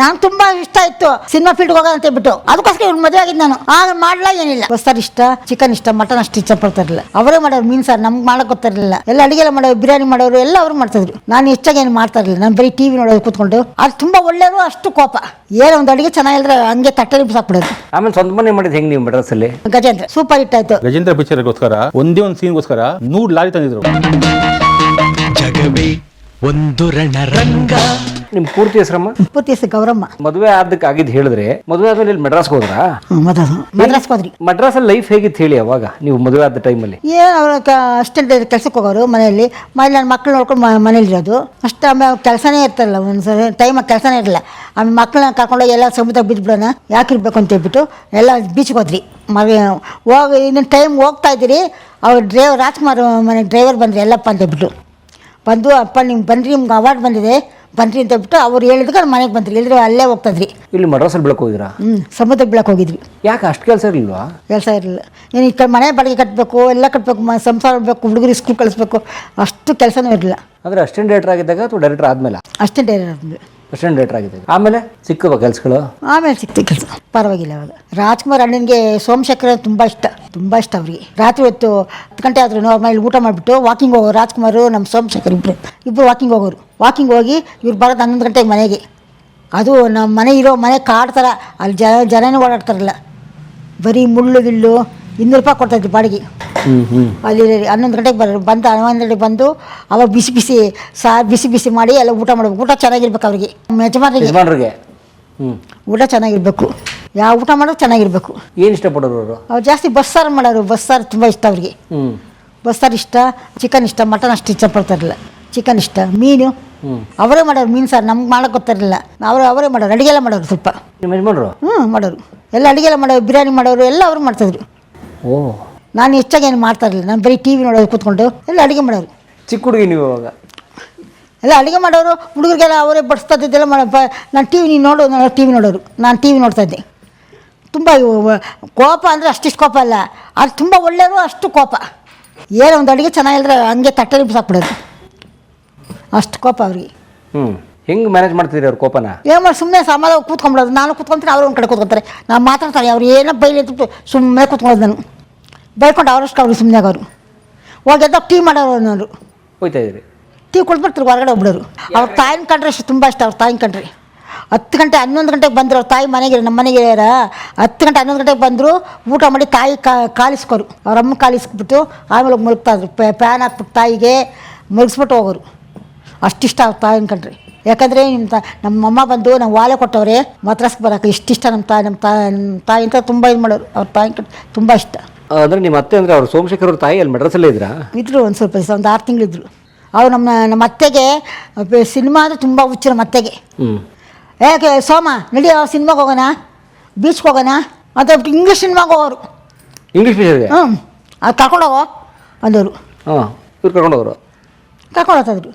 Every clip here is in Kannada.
ನಾನು ತುಂಬಾ ಇಷ್ಟ ಇತ್ತು ಸಿನಿಮಾ ಫೀಲ್ಡ್ ಹೋಗೋಣ ಅಂತ ಹೇಳ್ಬಿಟ್ಟು. ಅದಕ್ಕೋಸ್ಕರ ಇವ್ರು ಮದುವೆ ಆಗಿದ್ದು ನಾನು. ಆಗ ಮಾಡ್ಲಾ ಏನಿಲ್ಲ. ಬಸ್ಸಾರ್ ಇಷ್ಟ ಚಿಕನ್ ಇಷ್ಟ ಮಟನ್ ಅಷ್ಟು ಇಷ್ಟ ಪಡ್ತಾರಿಲ್ಲ ಅವರೇ ಮಾಡೋರು ಮೀನ್ ಸಾರ್ ನಮ್ಗೆ ಮಾಡಕ್ ಗೊತ್ತಿರಲಿಲ್ಲ ಎಲ್ಲ ಅಡಿಗೆ ಎಲ್ಲ ಮಾಡೋರು ಬಿರಿಯಾನಿ ಮಾಡೋರು ಎಲ್ಲ ಅವ್ರು ಮಾಡ್ತಿದ್ರು. ನಾನು ಹೆಚ್ಚಾಗಿ ಏನು ಮಾಡ್ತಾ ಇರಲಿಲ್ಲ. ನಾನು ಬರೀ ಟಿವಿ ನೋಡೋದು ಕೂತ್ಕೊಂಡು. ಅದು ತುಂಬಾ ಒಳ್ಳೆಯವರು ಅಷ್ಟು ಕೋಪ. ಏನೋ ಒಂದು ಅಡಿಗೆ ಚೆನ್ನಾಗಿಲ್ಲ ಹಂಗೆ ತಟ್ಟೆ ಬಿಸಾಕ್ಬಿಡೋದು ಆಮೇಲೆ ಸ್ವಂತ ಮನೆ ಮಾಡಿದ್ರೆ ಹೆಂಗ್ ನೀವು ಮೆಡ್ರಸ್ ಅಲ್ಲಿ? ಗಜೇಂದ್ರ ಸೂಪರ್ ಹಿಟ್ ಆಯ್ತು. ಗಜೇಂದ್ರ ಪಿಕ್ಚರ್ಗೋಸ್ಕರ ಒಂದೇ ಒಂದು ಸೀನ್ಗೋಸ್ಕರ ನೂರು ಲಾರಿ ತಂದಿದ್ರು. ಜಗವೇ ಒಂದು ರಣರಂಗ. ನಿಮ್ ಪೂರ್ತಿ ಹೆಸರಮ್ಮ ಪೂರ್ತಿ ಹೆಸರು ಗೌರಮ್ಮ. ಮದುವೆ ಆದಕ್ಕೆ ಆಗಿದ್ ಹೇಳಿದ್ರೆ ಮದುವೆ ಆದ್ಮೇಲೆ ಇಲ್ಲಿ ಮೆಡ್ರಾಸ್ಗೆ ಹೋದ್ರಾ? ಮದ್ರಾಸ್ ಹೋದ್ರಿ. ಮಡ್ರಾಸ್ ಅಲ್ಲಿ ಲೈಫ್ ಹೇಗಿತ್ತು ಹೇಳಿ ಅವಾಗ ನೀವು ಮದುವೆ ಆದ ಟೈಮಲ್ಲಿ ಏನು ಅವ್ರ ಅಷ್ಟೆಲ್ಲ ಕೆಲ್ಸಕ್ಕೆ ಹೋಗೋರು ಮನೆಯಲ್ಲಿ. ಮನೇಲಿ ನನ್ನ ಮಕ್ಳು ನೋಡ್ಕೊಂಡು ಮ- ಮನೇಲಿ ಇರೋದು. ಅಷ್ಟು ಆಮೇಲೆ ಕೆಲಸನೇ ಇರ್ತಾರಲ್ಲ ಒಂದ್ಸರಿ ಟೈಮ್ ಕೆಲಸನೇ ಇರಲ್ಲ ಆಮೇಲೆ ಮಕ್ಕಳನ್ನ ಕರ್ಕೊಂಡು ಎಲ್ಲ ಸಮುದ್ರ ಬಿದ್ದುಬಿಡೋಣ ಯಾಕೆ ಇರ್ಬೇಕು ಅಂತ ಹೇಳ್ಬಿಟ್ಟು ಎಲ್ಲ ಬೀಚ್ಗೆ ಹೋದ್ರಿ ಮಗ ಹೋಗಿ ಇನ್ನೊಂದು ಟೈಮ್ ಹೋಗ್ತಾ ಇದ್ದೀರಿ ಅವ್ರು ಡ್ರೈವರ್ ರಾಜ್ಕುಮಾರ್ ಮನೆ ಡ್ರೈವರ್ ಬಂದ್ರಿ ಎಲ್ಲಪ್ಪ ಅಂತ ಹೇಳ್ಬಿಟ್ಟು. ಬಂದು ಅಪ್ಪ ನಿಮ್ಗೆ ಬನ್ರಿ ನಿಮ್ಗೆ ಅವಾರ್ಡ್ ಬಂದಿದೆ. ಬನ್ರಿ ಅಂತ ಬಿಟ್ಟು ಅವ್ರು ಹೇಳಿದ್ಕೆ ಮನೆಗೆ ಬಂದ್ರಿ. ಇಲ್ಲದ್ರೆ ಅಲ್ಲೇ ಹೋಗ್ತದ್ರಿ. ಇಲ್ಲಿ ಮಡ್ರಾಸಲ್ಲಿ ಬೆಳಕು ಹೋಗಿದ್ರಾ? ಹ್ಞೂ ಸಮುದ್ರ ಬೆಳಕು ಹೋಗಿದ್ವಿ. ಯಾಕೆ ಅಷ್ಟು ಕೆಲಸ ಇರಲಿಲ್ವಾ? ಕೆಲಸ ಇರಲಿಲ್ಲ. ನೀನು ಈ ಕಡೆ ಮನೆ ಬಾಡಿಗೆ ಕಟ್ಟಬೇಕು ಎಲ್ಲ ಕಟ್ಟಬೇಕು ಮ ಸಂಸಾರ ಮಾಡಬೇಕು ಹುಡುಗರು ಸ್ಕೂಲ್ ಕಳಿಸ್ಬೇಕು ಅಷ್ಟು ಕೆಲಸನೂ ಇರಲಿಲ್ಲ. ಅಂದರೆ ಅಸಿಸ್ಟೆಂಟ್ ಡೈರೆಕ್ಟರ್ ಆಗಿದ್ದಾಗ ಅಥವಾ ಡೈರೆಕ್ಟರ್ ಆದಮೇಲೆ? ಅಷ್ಟೇ ಡೈರೆಕ್ಟ್ ಅಸಿಸ್ಟೆಂಟ್ ಆಗಿದೆ ಆಮೇಲೆ ಸಿಕ್ಕುವ ಕೆಲಸಗಳು? ಆಮೇಲೆ ಸಿಕ್ತು ಕೆಲಸ. ಪರವಾಗಿಲ್ಲ ಅವಾಗ ರಾಜ್ಕುಮಾರ್ ಅಣ್ಣನಿಗೆ ಸೋಮಶೇಖರ್ ತುಂಬ ಇಷ್ಟ. ತುಂಬ ಇಷ್ಟ ಅವ್ರಿಗೆ. ರಾತ್ರಿ ಹೊತ್ತು ಹತ್ತು ಗಂಟೆ ಆದ್ರೂ ಮನೇಲಿ ಊಟ ಮಾಡಿಬಿಟ್ಟು ವಾಕಿಂಗ್ ಹೋಗೋರು ರಾಜ್ಕುಮಾರ್ ನಮ್ಮ ಸೋಮಶೇಖರ್ ಇಬ್ಬರು ಇಬ್ಬರು ವಾಕಿಂಗ್ ಹೋಗೋರು. ವಾಕಿಂಗ್ ಹೋಗಿ ಇವ್ರು ಬರೋದು ಹನ್ನೊಂದು ಗಂಟೆಗೆ ಮನೆಗೆ. ಅದು ನಮ್ಮ ಮನೆ ಇರೋ ಮನೆ ಕಾಡ್ ಥರ ಅಲ್ಲಿ ಜನ, ಜನನೇ ಓಡಾಡ್ತಾರಲ್ಲ. ಬರೀ ಮುಳ್ಳು, ಗಿಳ್ಳು, ಇನ್ನೂರು ರೂಪಾಯಿ ಕೊಡ್ತಾಯಿದ್ರು ಬಾಡಿಗೆ. ಅಲ್ಲಿ ಹನ್ನೊಂದು ಗಂಟೆಗೆ ಬರೋರು ಬಂದ ಹನ್ನೊಂದು ಗಂಟೆಗೆ ಬಂದು ಅವಾಗ ಬಿಸಿ ಬಿಸಿ ಸಾರು ಬಿಸಿ ಬಿಸಿ ಮಾಡಿ ಎಲ್ಲ ಊಟ ಮಾಡಬೇಕು. ಊಟ ಚೆನ್ನಾಗಿರ್ಬೇಕು ಅವ್ರಿಗೆ. ಯಜಮಾನರಿಗೆ. ಊಟ ಚೆನ್ನಾಗಿರ್ಬೇಕು. ಯಾವ ಊಟ ಮಾಡೋದು ಚೆನ್ನಾಗಿರ್ಬೇಕು. ಏನು ಇಷ್ಟಪಡೋರು ಅವರು? ಅವ್ರು ಜಾಸ್ತಿ ಬಸ್ಸಾರು ಮಾಡೋರು. ಬಸ್ಸಾರು ತುಂಬ ಇಷ್ಟ ಅವ್ರಿಗೆ. ಹ್ಞೂ ಬಸ್ಸಾರು ಇಷ್ಟ ಚಿಕನ್ ಇಷ್ಟ ಮಟನ್ ಅಷ್ಟು ಇಷ್ಟಪಡ್ತಾರಲ್ಲ. ಚಿಕನ್ ಇಷ್ಟ ಮೀನು. ಅವರೇ ಮಾಡೋರು ಮೀನು ಸಾರು. ನಮ್ಗೆ ಮಾಡೋಕೆ ಗೊತ್ತಿರಲಿಲ್ಲ. ಅವರು ಅವರೇ ಮಾಡೋರು. ಅಡುಗೆ ಎಲ್ಲ ಮಾಡೋರು ಸ್ವಲ್ಪ. ನಿಮ್ಮ ಯಜಮಾನ್ರು? ಹ್ಞೂ ಮಾಡೋರು. ಎಲ್ಲ ಅಡುಗೆ ಎಲ್ಲ ಮಾಡೋರು ಬಿರಿಯಾನಿ ಮಾಡೋರು ಎಲ್ಲ ಅವರು ಮಾಡ್ತಿದ್ರು ಓ. ನಾನು ಹೆಚ್ಚಾಗಿ ಏನು ಮಾಡ್ತಾ ಇರಲಿಲ್ಲ. ನಾನು ಬರೀ ಟಿ ವಿ ನೋಡೋದು ಕೂತ್ಕೊಂಡು ಎಲ್ಲ ಅಡುಗೆ ಮಾಡೋರು. ಚಿಕ್ಕ ಹುಡುಗಿ ನೀವು ಅವಾಗ? ಎಲ್ಲ ಅಡುಗೆ ಮಾಡೋರು ಹುಡುಗರಿಗೆಲ್ಲ ಅವರೇ ಬಡಿಸ್ತಾ ಇದ್ದೆಲ್ಲ ಮಾಡೋ ನಾನು ಟಿ ವಿ ನೀನು ನೋಡು ನಾನು ಟಿ ವಿ ನೋಡೋರು. ನಾನು ಟಿ ವಿ ನೋಡ್ತಾ ಇದ್ದೆ. ತುಂಬ ಕೋಪ ಅಂದರೆ ಅಷ್ಟಿಷ್ಟು ಕೋಪ ಅಲ್ಲ. ಅದು ತುಂಬ ಒಳ್ಳೆಯವರು ಅಷ್ಟು ಕೋಪ. ಏನೋ ಒಂದು ಅಡುಗೆ ಚೆನ್ನಾಗಿಲ್ಲದ್ರೆ ಹಂಗೆ ತಟ್ಟೆ ಬಿಸಾಕ್ಬಿಡೋದು ಅಷ್ಟು ಕೋಪ ಅವ್ರಿಗೆ. ಹ್ಞೂ ಹೆಂಗೆ ಮ್ಯಾನೇಜ್ ಮಾಡ್ತಿದ್ರಿ ಅವ್ರ ಕೋಪನ? ಏನು ಮಾಡಿ ಸುಮ್ಮನೆ ಸಾಮಾನು ಕೂತ್ಕೊಂಬಿಡೋದು ನಾನು ಕೂತ್ಕೊಂತೀನಿ ಅವ್ರು ಒಂದು ಕಡೆ ಕೂತ್ಕೊತಾರೆ. ನಾನು ಮಾತಾಡ್ತಾರೆ ಅವ್ರು ಏನೋ ಬೈಲಿ ಸುಮ್ಮನೆ ಕೂತ್ಕೊಳ್ಳೋದು ನಾನು. ಬೈಕೊಂಡು ಅವರಷ್ಟು ಅವ್ರಿಗೆ ಸುಮ್ಮನೆ ಆಗೋರು. ಹೋಗಿ ಎದ್ದಾಗ ಟೀ ಮಾಡೋರು ಅನ್ನೋರು. ಹೋಯ್ತಾ ಇದ್ರಿ ಟೀ ಕೊಟ್ಬಿಡ್ತಾರೆ ಹೊರಗಡೆ ಒಬ್ಬರು ಅವ್ರ ತಾಯಿನ ಕಂಡ್ರೆ ಅಷ್ಟು ತುಂಬ ಇಷ್ಟ ಅವ್ರ ತಾಯಿನ ಕಂಡ್ರಿ. ಹತ್ತು ಗಂಟೆ ಹನ್ನೊಂದು ಗಂಟೆಗೆ ಬಂದರು ಅವ್ರ ತಾಯಿ ಮನೆಗೆ ನಮ್ಮ ಮನೆಗೆ ಯಾರ ಹತ್ತು ಗಂಟೆ ಹನ್ನೊಂದು ಗಂಟೆಗೆ ಬಂದರು ಊಟ ಮಾಡಿ ತಾಯಿ ಕಾ ಕಾಲಿಸ್ಕೋರು. ಅವ್ರ ಅಮ್ಮ ಕಾಲಿಸ್ಬಿಟ್ಟು ಆಮೇಲೆ ಮುಳುಗ್ತಾ ಇದ್ರು. ಪ್ಯಾನ್ ಹಾಕ್ಬಿಟ್ಟು ತಾಯಿಗೆ ಮಲಗಿಸ್ಬಿಟ್ಟು ಹೋಗೋರು. ಅಷ್ಟಿಷ್ಟ ಅವ್ರ ತಾಯಿ ಕಣ್ರಿ. ಯಾಕಂದರೆ ನಿಮ್ಮ ನಮ್ಮ ನಮ್ಮಮ್ಮ ಬಂದು ನಾವು ವಾಲೆ ಕೊಟ್ಟವ್ರೆ ಮದ್ರಾಸ್ಗೆ ಬರೋಕೆ ಇಷ್ಟಿಷ್ಟ ನಮ್ಮ ತಾಯಿ ನಮ್ಮ ತಾಯಿ ನಮ್ಮ ತಾಯಿ ಅಂತ ತುಂಬ ಇದು ಮಾಡೋರು. ಅವ್ರ ತಾಯಿ ತುಂಬ ಇಷ್ಟ. ಅಂದ್ರೆ ನಿಮ್ಮ ಅತ್ತೆ ಅಂದ್ರೆ ಅವ್ರು ಸೋಮಶೇಖರ್ ಅವ್ರ ತಾಯಿ ಅಲ್ಲಿ ಮೆಡ್ರಸಲ್ಲೇ ಇದ್ರಾ? ಇದ್ರು ಒಂದು ಸ್ವಲ್ಪ ದಿವಸ ಒಂದು ಆರು ತಿಂಗಳಿದ್ರು. ಅವ್ರು ನಮ್ಮ ನಮ್ಮ ಅತ್ತೆಗೆ ಸಿನಿಮಾ ಅಂದರೆ ತುಂಬ ಹುಚ್ಚು ನಮ್ಮ ಅತ್ತೆಗೆ. ಹ್ಮ್. ಯಾಕೆ ಸೋಮ ನಡಿ ಆ ಸಿನಿಮಾಗೆ ಹೋಗೋಣ ಬೀಚ್ಗೆ ಹೋಗೋಣ ಅಂತ ಇಂಗ್ಲೀಷ್ ಸಿನಿಮಾಗೆ ಹೋಗೋರು. ಇಂಗ್ಲೀಷ್ ಪಿಕ್ಚರ್ಗೆ ಹ್ಞೂ ಅದು ಕರ್ಕೊಂಡೋಗೋ ಅಂದವರು ಹಾಂ ಇವ್ರು ಕರ್ಕೊಂಡು ಹೋದ್ರು ಕರ್ಕೊಂಡು ಹೋಗ್ತಾಯಿದ್ರು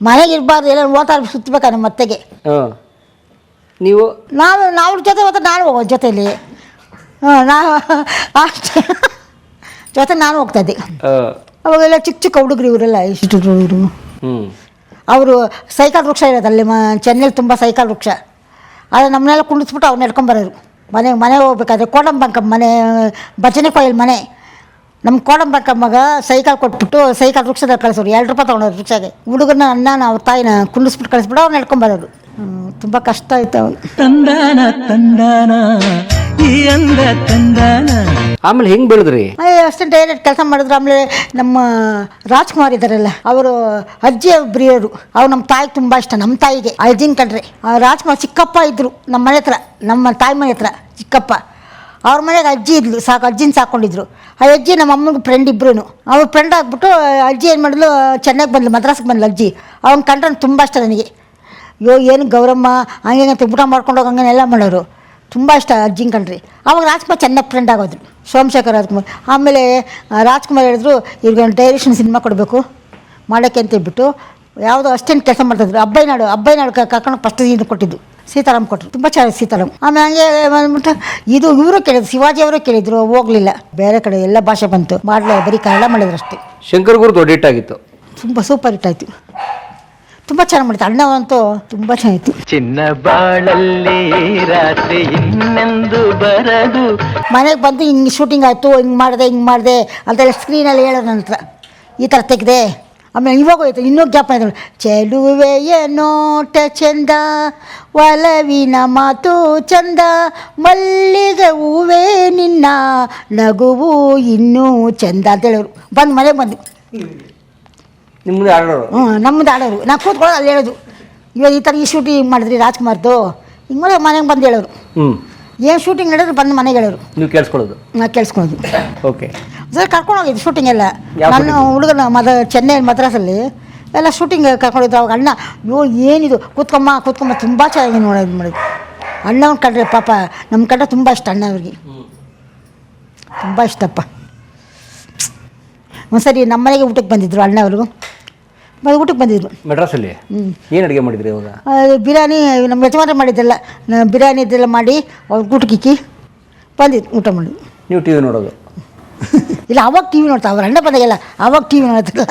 ಮನೆಗೆ ಇರಬಾರ್ದು ಎಲ್ಲ ಓದ್ತಾ ಸುತ್ತಬೇಕಾ ನಮ್ಮ ಅತ್ತೆಗೆ? ಹಾಂ. ನೀವು? ನಾವು ನಾವ್ರ ಜೊತೆ ಹೋದ್ರೆ ನಾನು ಹೋಗೋದು ಜೊತೆಯಲ್ಲಿ ಹಾಂ ನಾವು ಅಷ್ಟೇ. ಜೊತೆ ನಾನು ಹೋಗ್ತಾಯಿದ್ದೆ ಇದ್ದೆ. ಅವಾಗೆಲ್ಲ ಚಿಕ್ಕ ಚಿಕ್ಕ ಹುಡುಗರು ಇವರೆಲ್ಲ ಇಷ್ಟು ಹುಡುಗರು ಅವರು ಸೈಕಲ್ ವೃಕ್ಷ ಇರೋದು ಅಲ್ಲಿ ಮ ಚೆನ್ನೈಲಿ ತುಂಬ ಸೈಕಲ್ ವೃಕ್ಷ. ಆದರೆ ನಮ್ಮನ್ನೆಲ್ಲ ಕುಂಡಿಸ್ಬಿಟ್ಟು ಅವ್ರು ನಡ್ಕೊಂಬರೋರು ಮನೆ ಮನೆಗೆ ಹೋಗ್ಬೇಕಾದ್ರೆ ಕೋಡಂಬಂಕ ಮನೆ ಭಜನೆ ಕೊಯ್ಲ್ ಮನೆ. ನಮ್ಮ ಕೋಡಂಬ ಮಗ ಸೈಕಲ್ ಕೊಟ್ಬಿಟ್ಟು ಸೈಕಲ್ ವೃಕ್ಷದಲ್ಲಿ ಕಳಿಸೋರು. ಎರಡು ರೂಪಾಯಿ ತೊಗೊಂಡವ್ರು ರಿಕ್ಷಾಗೆ. ಹುಡುಗನ ಅಣ್ಣನ ಅವ್ರ ತಾಯಿನ ಕುಂಡಿಸ್ಬಿಟ್ಟು ಕಳಿಸ್ಬಿಟ್ಟು ಅವ್ರು ನಡ್ಕೊಂಬರೋರು ತುಂಬ ಕಷ್ಟ ಆಯ್ತು ಅವನು ತಂದಾನ ತಂದಾನ ಈ ಅಂದ ತಂದಾನ. ಆಮೇಲೆ ಹೆಂಗ್ ಬೆಳೆದ್ರಿ? ಅಷ್ಟೇ ಡೈರೆಕ್ಟ್ ಕೆಲಸ ಮಾಡಿದ್ರು. ಆಮೇಲೆ ನಮ್ಮ ರಾಜ್ಕುಮಾರ್ ಇದ್ದಾರಲ್ಲ ಅವರು ಅಜ್ಜಿ ಬ್ರಿಯರು ಅವ್ರು ನಮ್ಮ ತಾಯಿ ತುಂಬ ಇಷ್ಟ ನಮ್ಮ ತಾಯಿಗೆ. ಅಜ್ಜಿನ ಕಂಡ್ರೆ ಆ ರಾಜ್ಕುಮಾರ್ ಚಿಕ್ಕಪ್ಪ ಇದ್ದರು ನಮ್ಮ ಮನೆ ಹತ್ರ ನಮ್ಮ ತಾಯಿ ಮನೆ ಹತ್ರ ಚಿಕ್ಕಪ್ಪ. ಅವ್ರ ಮನೆಗೆ ಅಜ್ಜಿ ಇದ್ಲು, ಸಾಕು, ಅಜ್ಜಿನ ಸಾಕೊಂಡಿದ್ರು. ಆ ಅಜ್ಜಿ ನಮ್ಮ ಅಮ್ಮನಿಗೆ ಫ್ರೆಂಡ್ ಇಬ್ರು ಅವ್ರ ಫ್ರೆಂಡ್ ಆಗಿಬಿಟ್ಟು, ಅಜ್ಜಿ ಏನು ಮಾಡಿದ್ಲು, ಚೆನ್ನಾಗಿ ಬಂದ್ಲು, ಮದ್ರಾಸ್ಗೆ ಬಂದ್ಲು ಅಜ್ಜಿ. ಅವ್ನ ಕಂಡ್ರೆ ತುಂಬ ಇಷ್ಟ ನನಗೆ. ಅಯ್ಯೋ, ಏನು ಗೌರಮ್ಮ ಹಂಗೆ ಹಂಗೆ ಊಟ ಮಾಡ್ಕೊಂಡು ಹೋಗಿ ಎಲ್ಲ ಮಾಡೋರು. ತುಂಬ ಇಷ್ಟ ಅಜ್ಜಿನ ಕಂಡ್ರಿ. ಅವಾಗ ರಾಜ್ಕುಮಾರ್ ಚೆನ್ನಾಗಿ ಫ್ರೆಂಡ್ ಆಗೋದ್ರು. ಸೋಮಶೇಖರ್ ರಾಜ್ಕುಮಾರ್. ಆಮೇಲೆ ರಾಜ್ಕುಮಾರ್ ಹೇಳಿದ್ರು, ಇವ್ರಿಗೆ ಡೈರೆಕ್ಷನ್ ಸಿನಿಮಾ ಕೊಡಬೇಕು. ಮಾಡೋಕ್ಕೆ ಅಂತ ಹೇಳ್ಬಿಟ್ಟು, ಯಾವುದೋ ಅಷ್ಟೇನು ಕೆಲಸ ಮಾಡ್ತಿದ್ರು ಅಬ್ಬಾಯಿ ಅಬ್ಬೈನಾಡು ಕರ್ಕೊಂಡು ಫಸ್ಟ್ ಇದು ಕೊಟ್ಟಿದ್ದು. ಸೀತಾರಾಮ್ ಕೊಟ್ಟರು ತುಂಬ ಚೆನ್ನಾಗಿ ಸೀತಾರಾಮ್. ಆಮೇಲೆ ಹಂಗೆ ಬಂದ್ಬಿಟ್ಟು ಇದು ಇವರು ಕೇಳಿದ್ರು ಶಿವಾಜಿ ಅವರು ಕೇಳಿದ್ರು ಹೋಗಲಿಲ್ಲ. ಬೇರೆ ಕಡೆ ಎಲ್ಲ ಭಾಷೆ ಬಂತು. ಮಾಡಲೇ ಬರೀ ಕನ್ನಡ ಮಾಡಿದ್ರು ಅಷ್ಟೇ ಶಂಕರ್ ಗುರು ದೊಡ್ಡ ಹಿಟ್ ಆಗಿತ್ತು ತುಂಬ ಸೂಪರ್ ಹಿಟ್ ಆಯಿತು. ತುಂಬ ಚೆನ್ನಾಗಿ ಮಾಡಿತ್ತು ಅಣ್ಣ ಅಂತೂ ತುಂಬ ಚೆನ್ನಾಗಿತ್ತು. ಚಿನ್ನ ಬಾಳಲ್ಲಿ ರಾತ್ರಿ ಇನ್ನೆಂದು ಬರದು. ಮನೆಗೆ ಬಂದು ಹಿಂಗೆ ಶೂಟಿಂಗ್ ಆಯಿತು ಹಿಂಗೆ ಮಾಡಿದೆ ಹಿಂಗೆ ಮಾಡಿದೆ ಅಂತೆಲ್ಲ ಸ್ಕ್ರೀನಲ್ಲಿ ಹೇಳೋದು ನನ್ನ ಹತ್ರ ಈ ಥರ ತೆಗೆದೆ. ಆಮೇಲೆ ಇವಾಗ ಹೋಯ್ತು ಇನ್ನೂ ಗ್ಯಾಪ್ ಆಯ್ತು ಚೆಲುವೆಯ ನೋಟ ಚಂದ ಒಲವಿನ ಮಾತು ಚಂದ ಮಲ್ಲಿಗೆ ಹೂವೇ ನಿನ್ನ ನಗುವು ಇನ್ನೂ ಚಂದ ಅಂತ ಹೇಳೋರು. ಬಂದು ಮನೆ ಬಂದು. ನಿಮ್ಮದು ಆಡೋರು? ಹ್ಞೂ ನಮ್ಮದು ಆಡೋರು. ನಾ ಕೂತ್ಕೊಳ್ಳೋದು ಅಲ್ಲಿ ಹೇಳೋದು. ಇವಾಗ ಈ ಥರ ಈ ಶೂಟಿಂಗ್ ಮಾಡಿದ್ರಿ ರಾಜ್ಕುಮಾರ್ದು? ಹಿಂಗೆ ಮಾಡಿ ಮನೆಗೆ ಬಂದು ಹೇಳೋರು. ಹ್ಞೂ ಏನು ಶೂಟಿಂಗ್ ಹೇಳಿದ್ರು ಬಂದು ಮನೆಗೆ ಹೇಳೋರು. ನೀವು ಕೇಳಿಸ್ಕೊಳ್ಳೋದು? ನಾ ಕೇಳಿಸ್ಕೊಳ್ಳೋದು. ಓಕೆ ಸರ್ ಕರ್ಕೊಂಡು ಹೋಗಿದ್ದು ಶೂಟಿಂಗ್ ಎಲ್ಲ ನನ್ನ ಹುಡುಗನ ಮದ ಚೆನ್ನೈ ಮದ್ರಾಸಲ್ಲಿ. ಎಲ್ಲ ಶೂಟಿಂಗ್ ಕರ್ಕೊಂಡಿದ್ದು ಅವಾಗ ಅಣ್ಣ ಅಯ್ಯೋ ಏನಿದು? ಕೂತ್ಕೊಮ್ಮ ಕೂತ್ಕೊಮ್ಮ ತುಂಬ ಚೆನ್ನಾಗಿ ನೋಡೋದು ಮಾಡಿದ್ದು ಅಣ್ಣವ್ನ ಕಂಡ್ರೆ ಪಾಪ ನಮ್ಮ ಕಂಡ್ರೆ ತುಂಬ ಇಷ್ಟ ಅಣ್ಣ ಅವ್ರಿಗೆ. ತುಂಬ ಇಷ್ಟಪ್ಪ. ಒಂದ್ಸರಿ ನಮ್ಮ ಮನೆಗೆ ಊಟಕ್ಕೆ ಬಂದಿದ್ರು ಮತ್ತು ಊಟಕ್ಕೆ ಬಂದಿದ್ರು. ಮೆಡ್ರಾಸಲ್ಲಿ ಹ್ಞೂ ಏನು ಅಡುಗೆ ಮಾಡಿದ್ರಿ ಇವಾಗ? ಬಿರಿಯಾನಿ ನಮ್ಮ ಯಜಮಾನ ಮಾಡಿದ್ದೆಲ್ಲ ಬಿರಿಯಾನಿ ಇದೆಲ್ಲ ಮಾಡಿ ಅವ್ರಿಗೆ ಊಟಕ್ಕೆ ಇಕ್ಕಿ ಬಂದಿದ್ದು ಊಟ ಮಾಡಿದ್ವಿ ನೀವು ಟಿ ವಿ ನೋಡೋದು? ಇಲ್ಲ ಅವಾಗ ಟಿ ವಿ ನೋಡ್ತಾ ಅವ್ರ ಅಣ್ಣ ಬಂದಾಗೆಲ್ಲ ಅವಾಗ ಟಿ ವಿ ನೋಡ್ತಿಲ್ಲ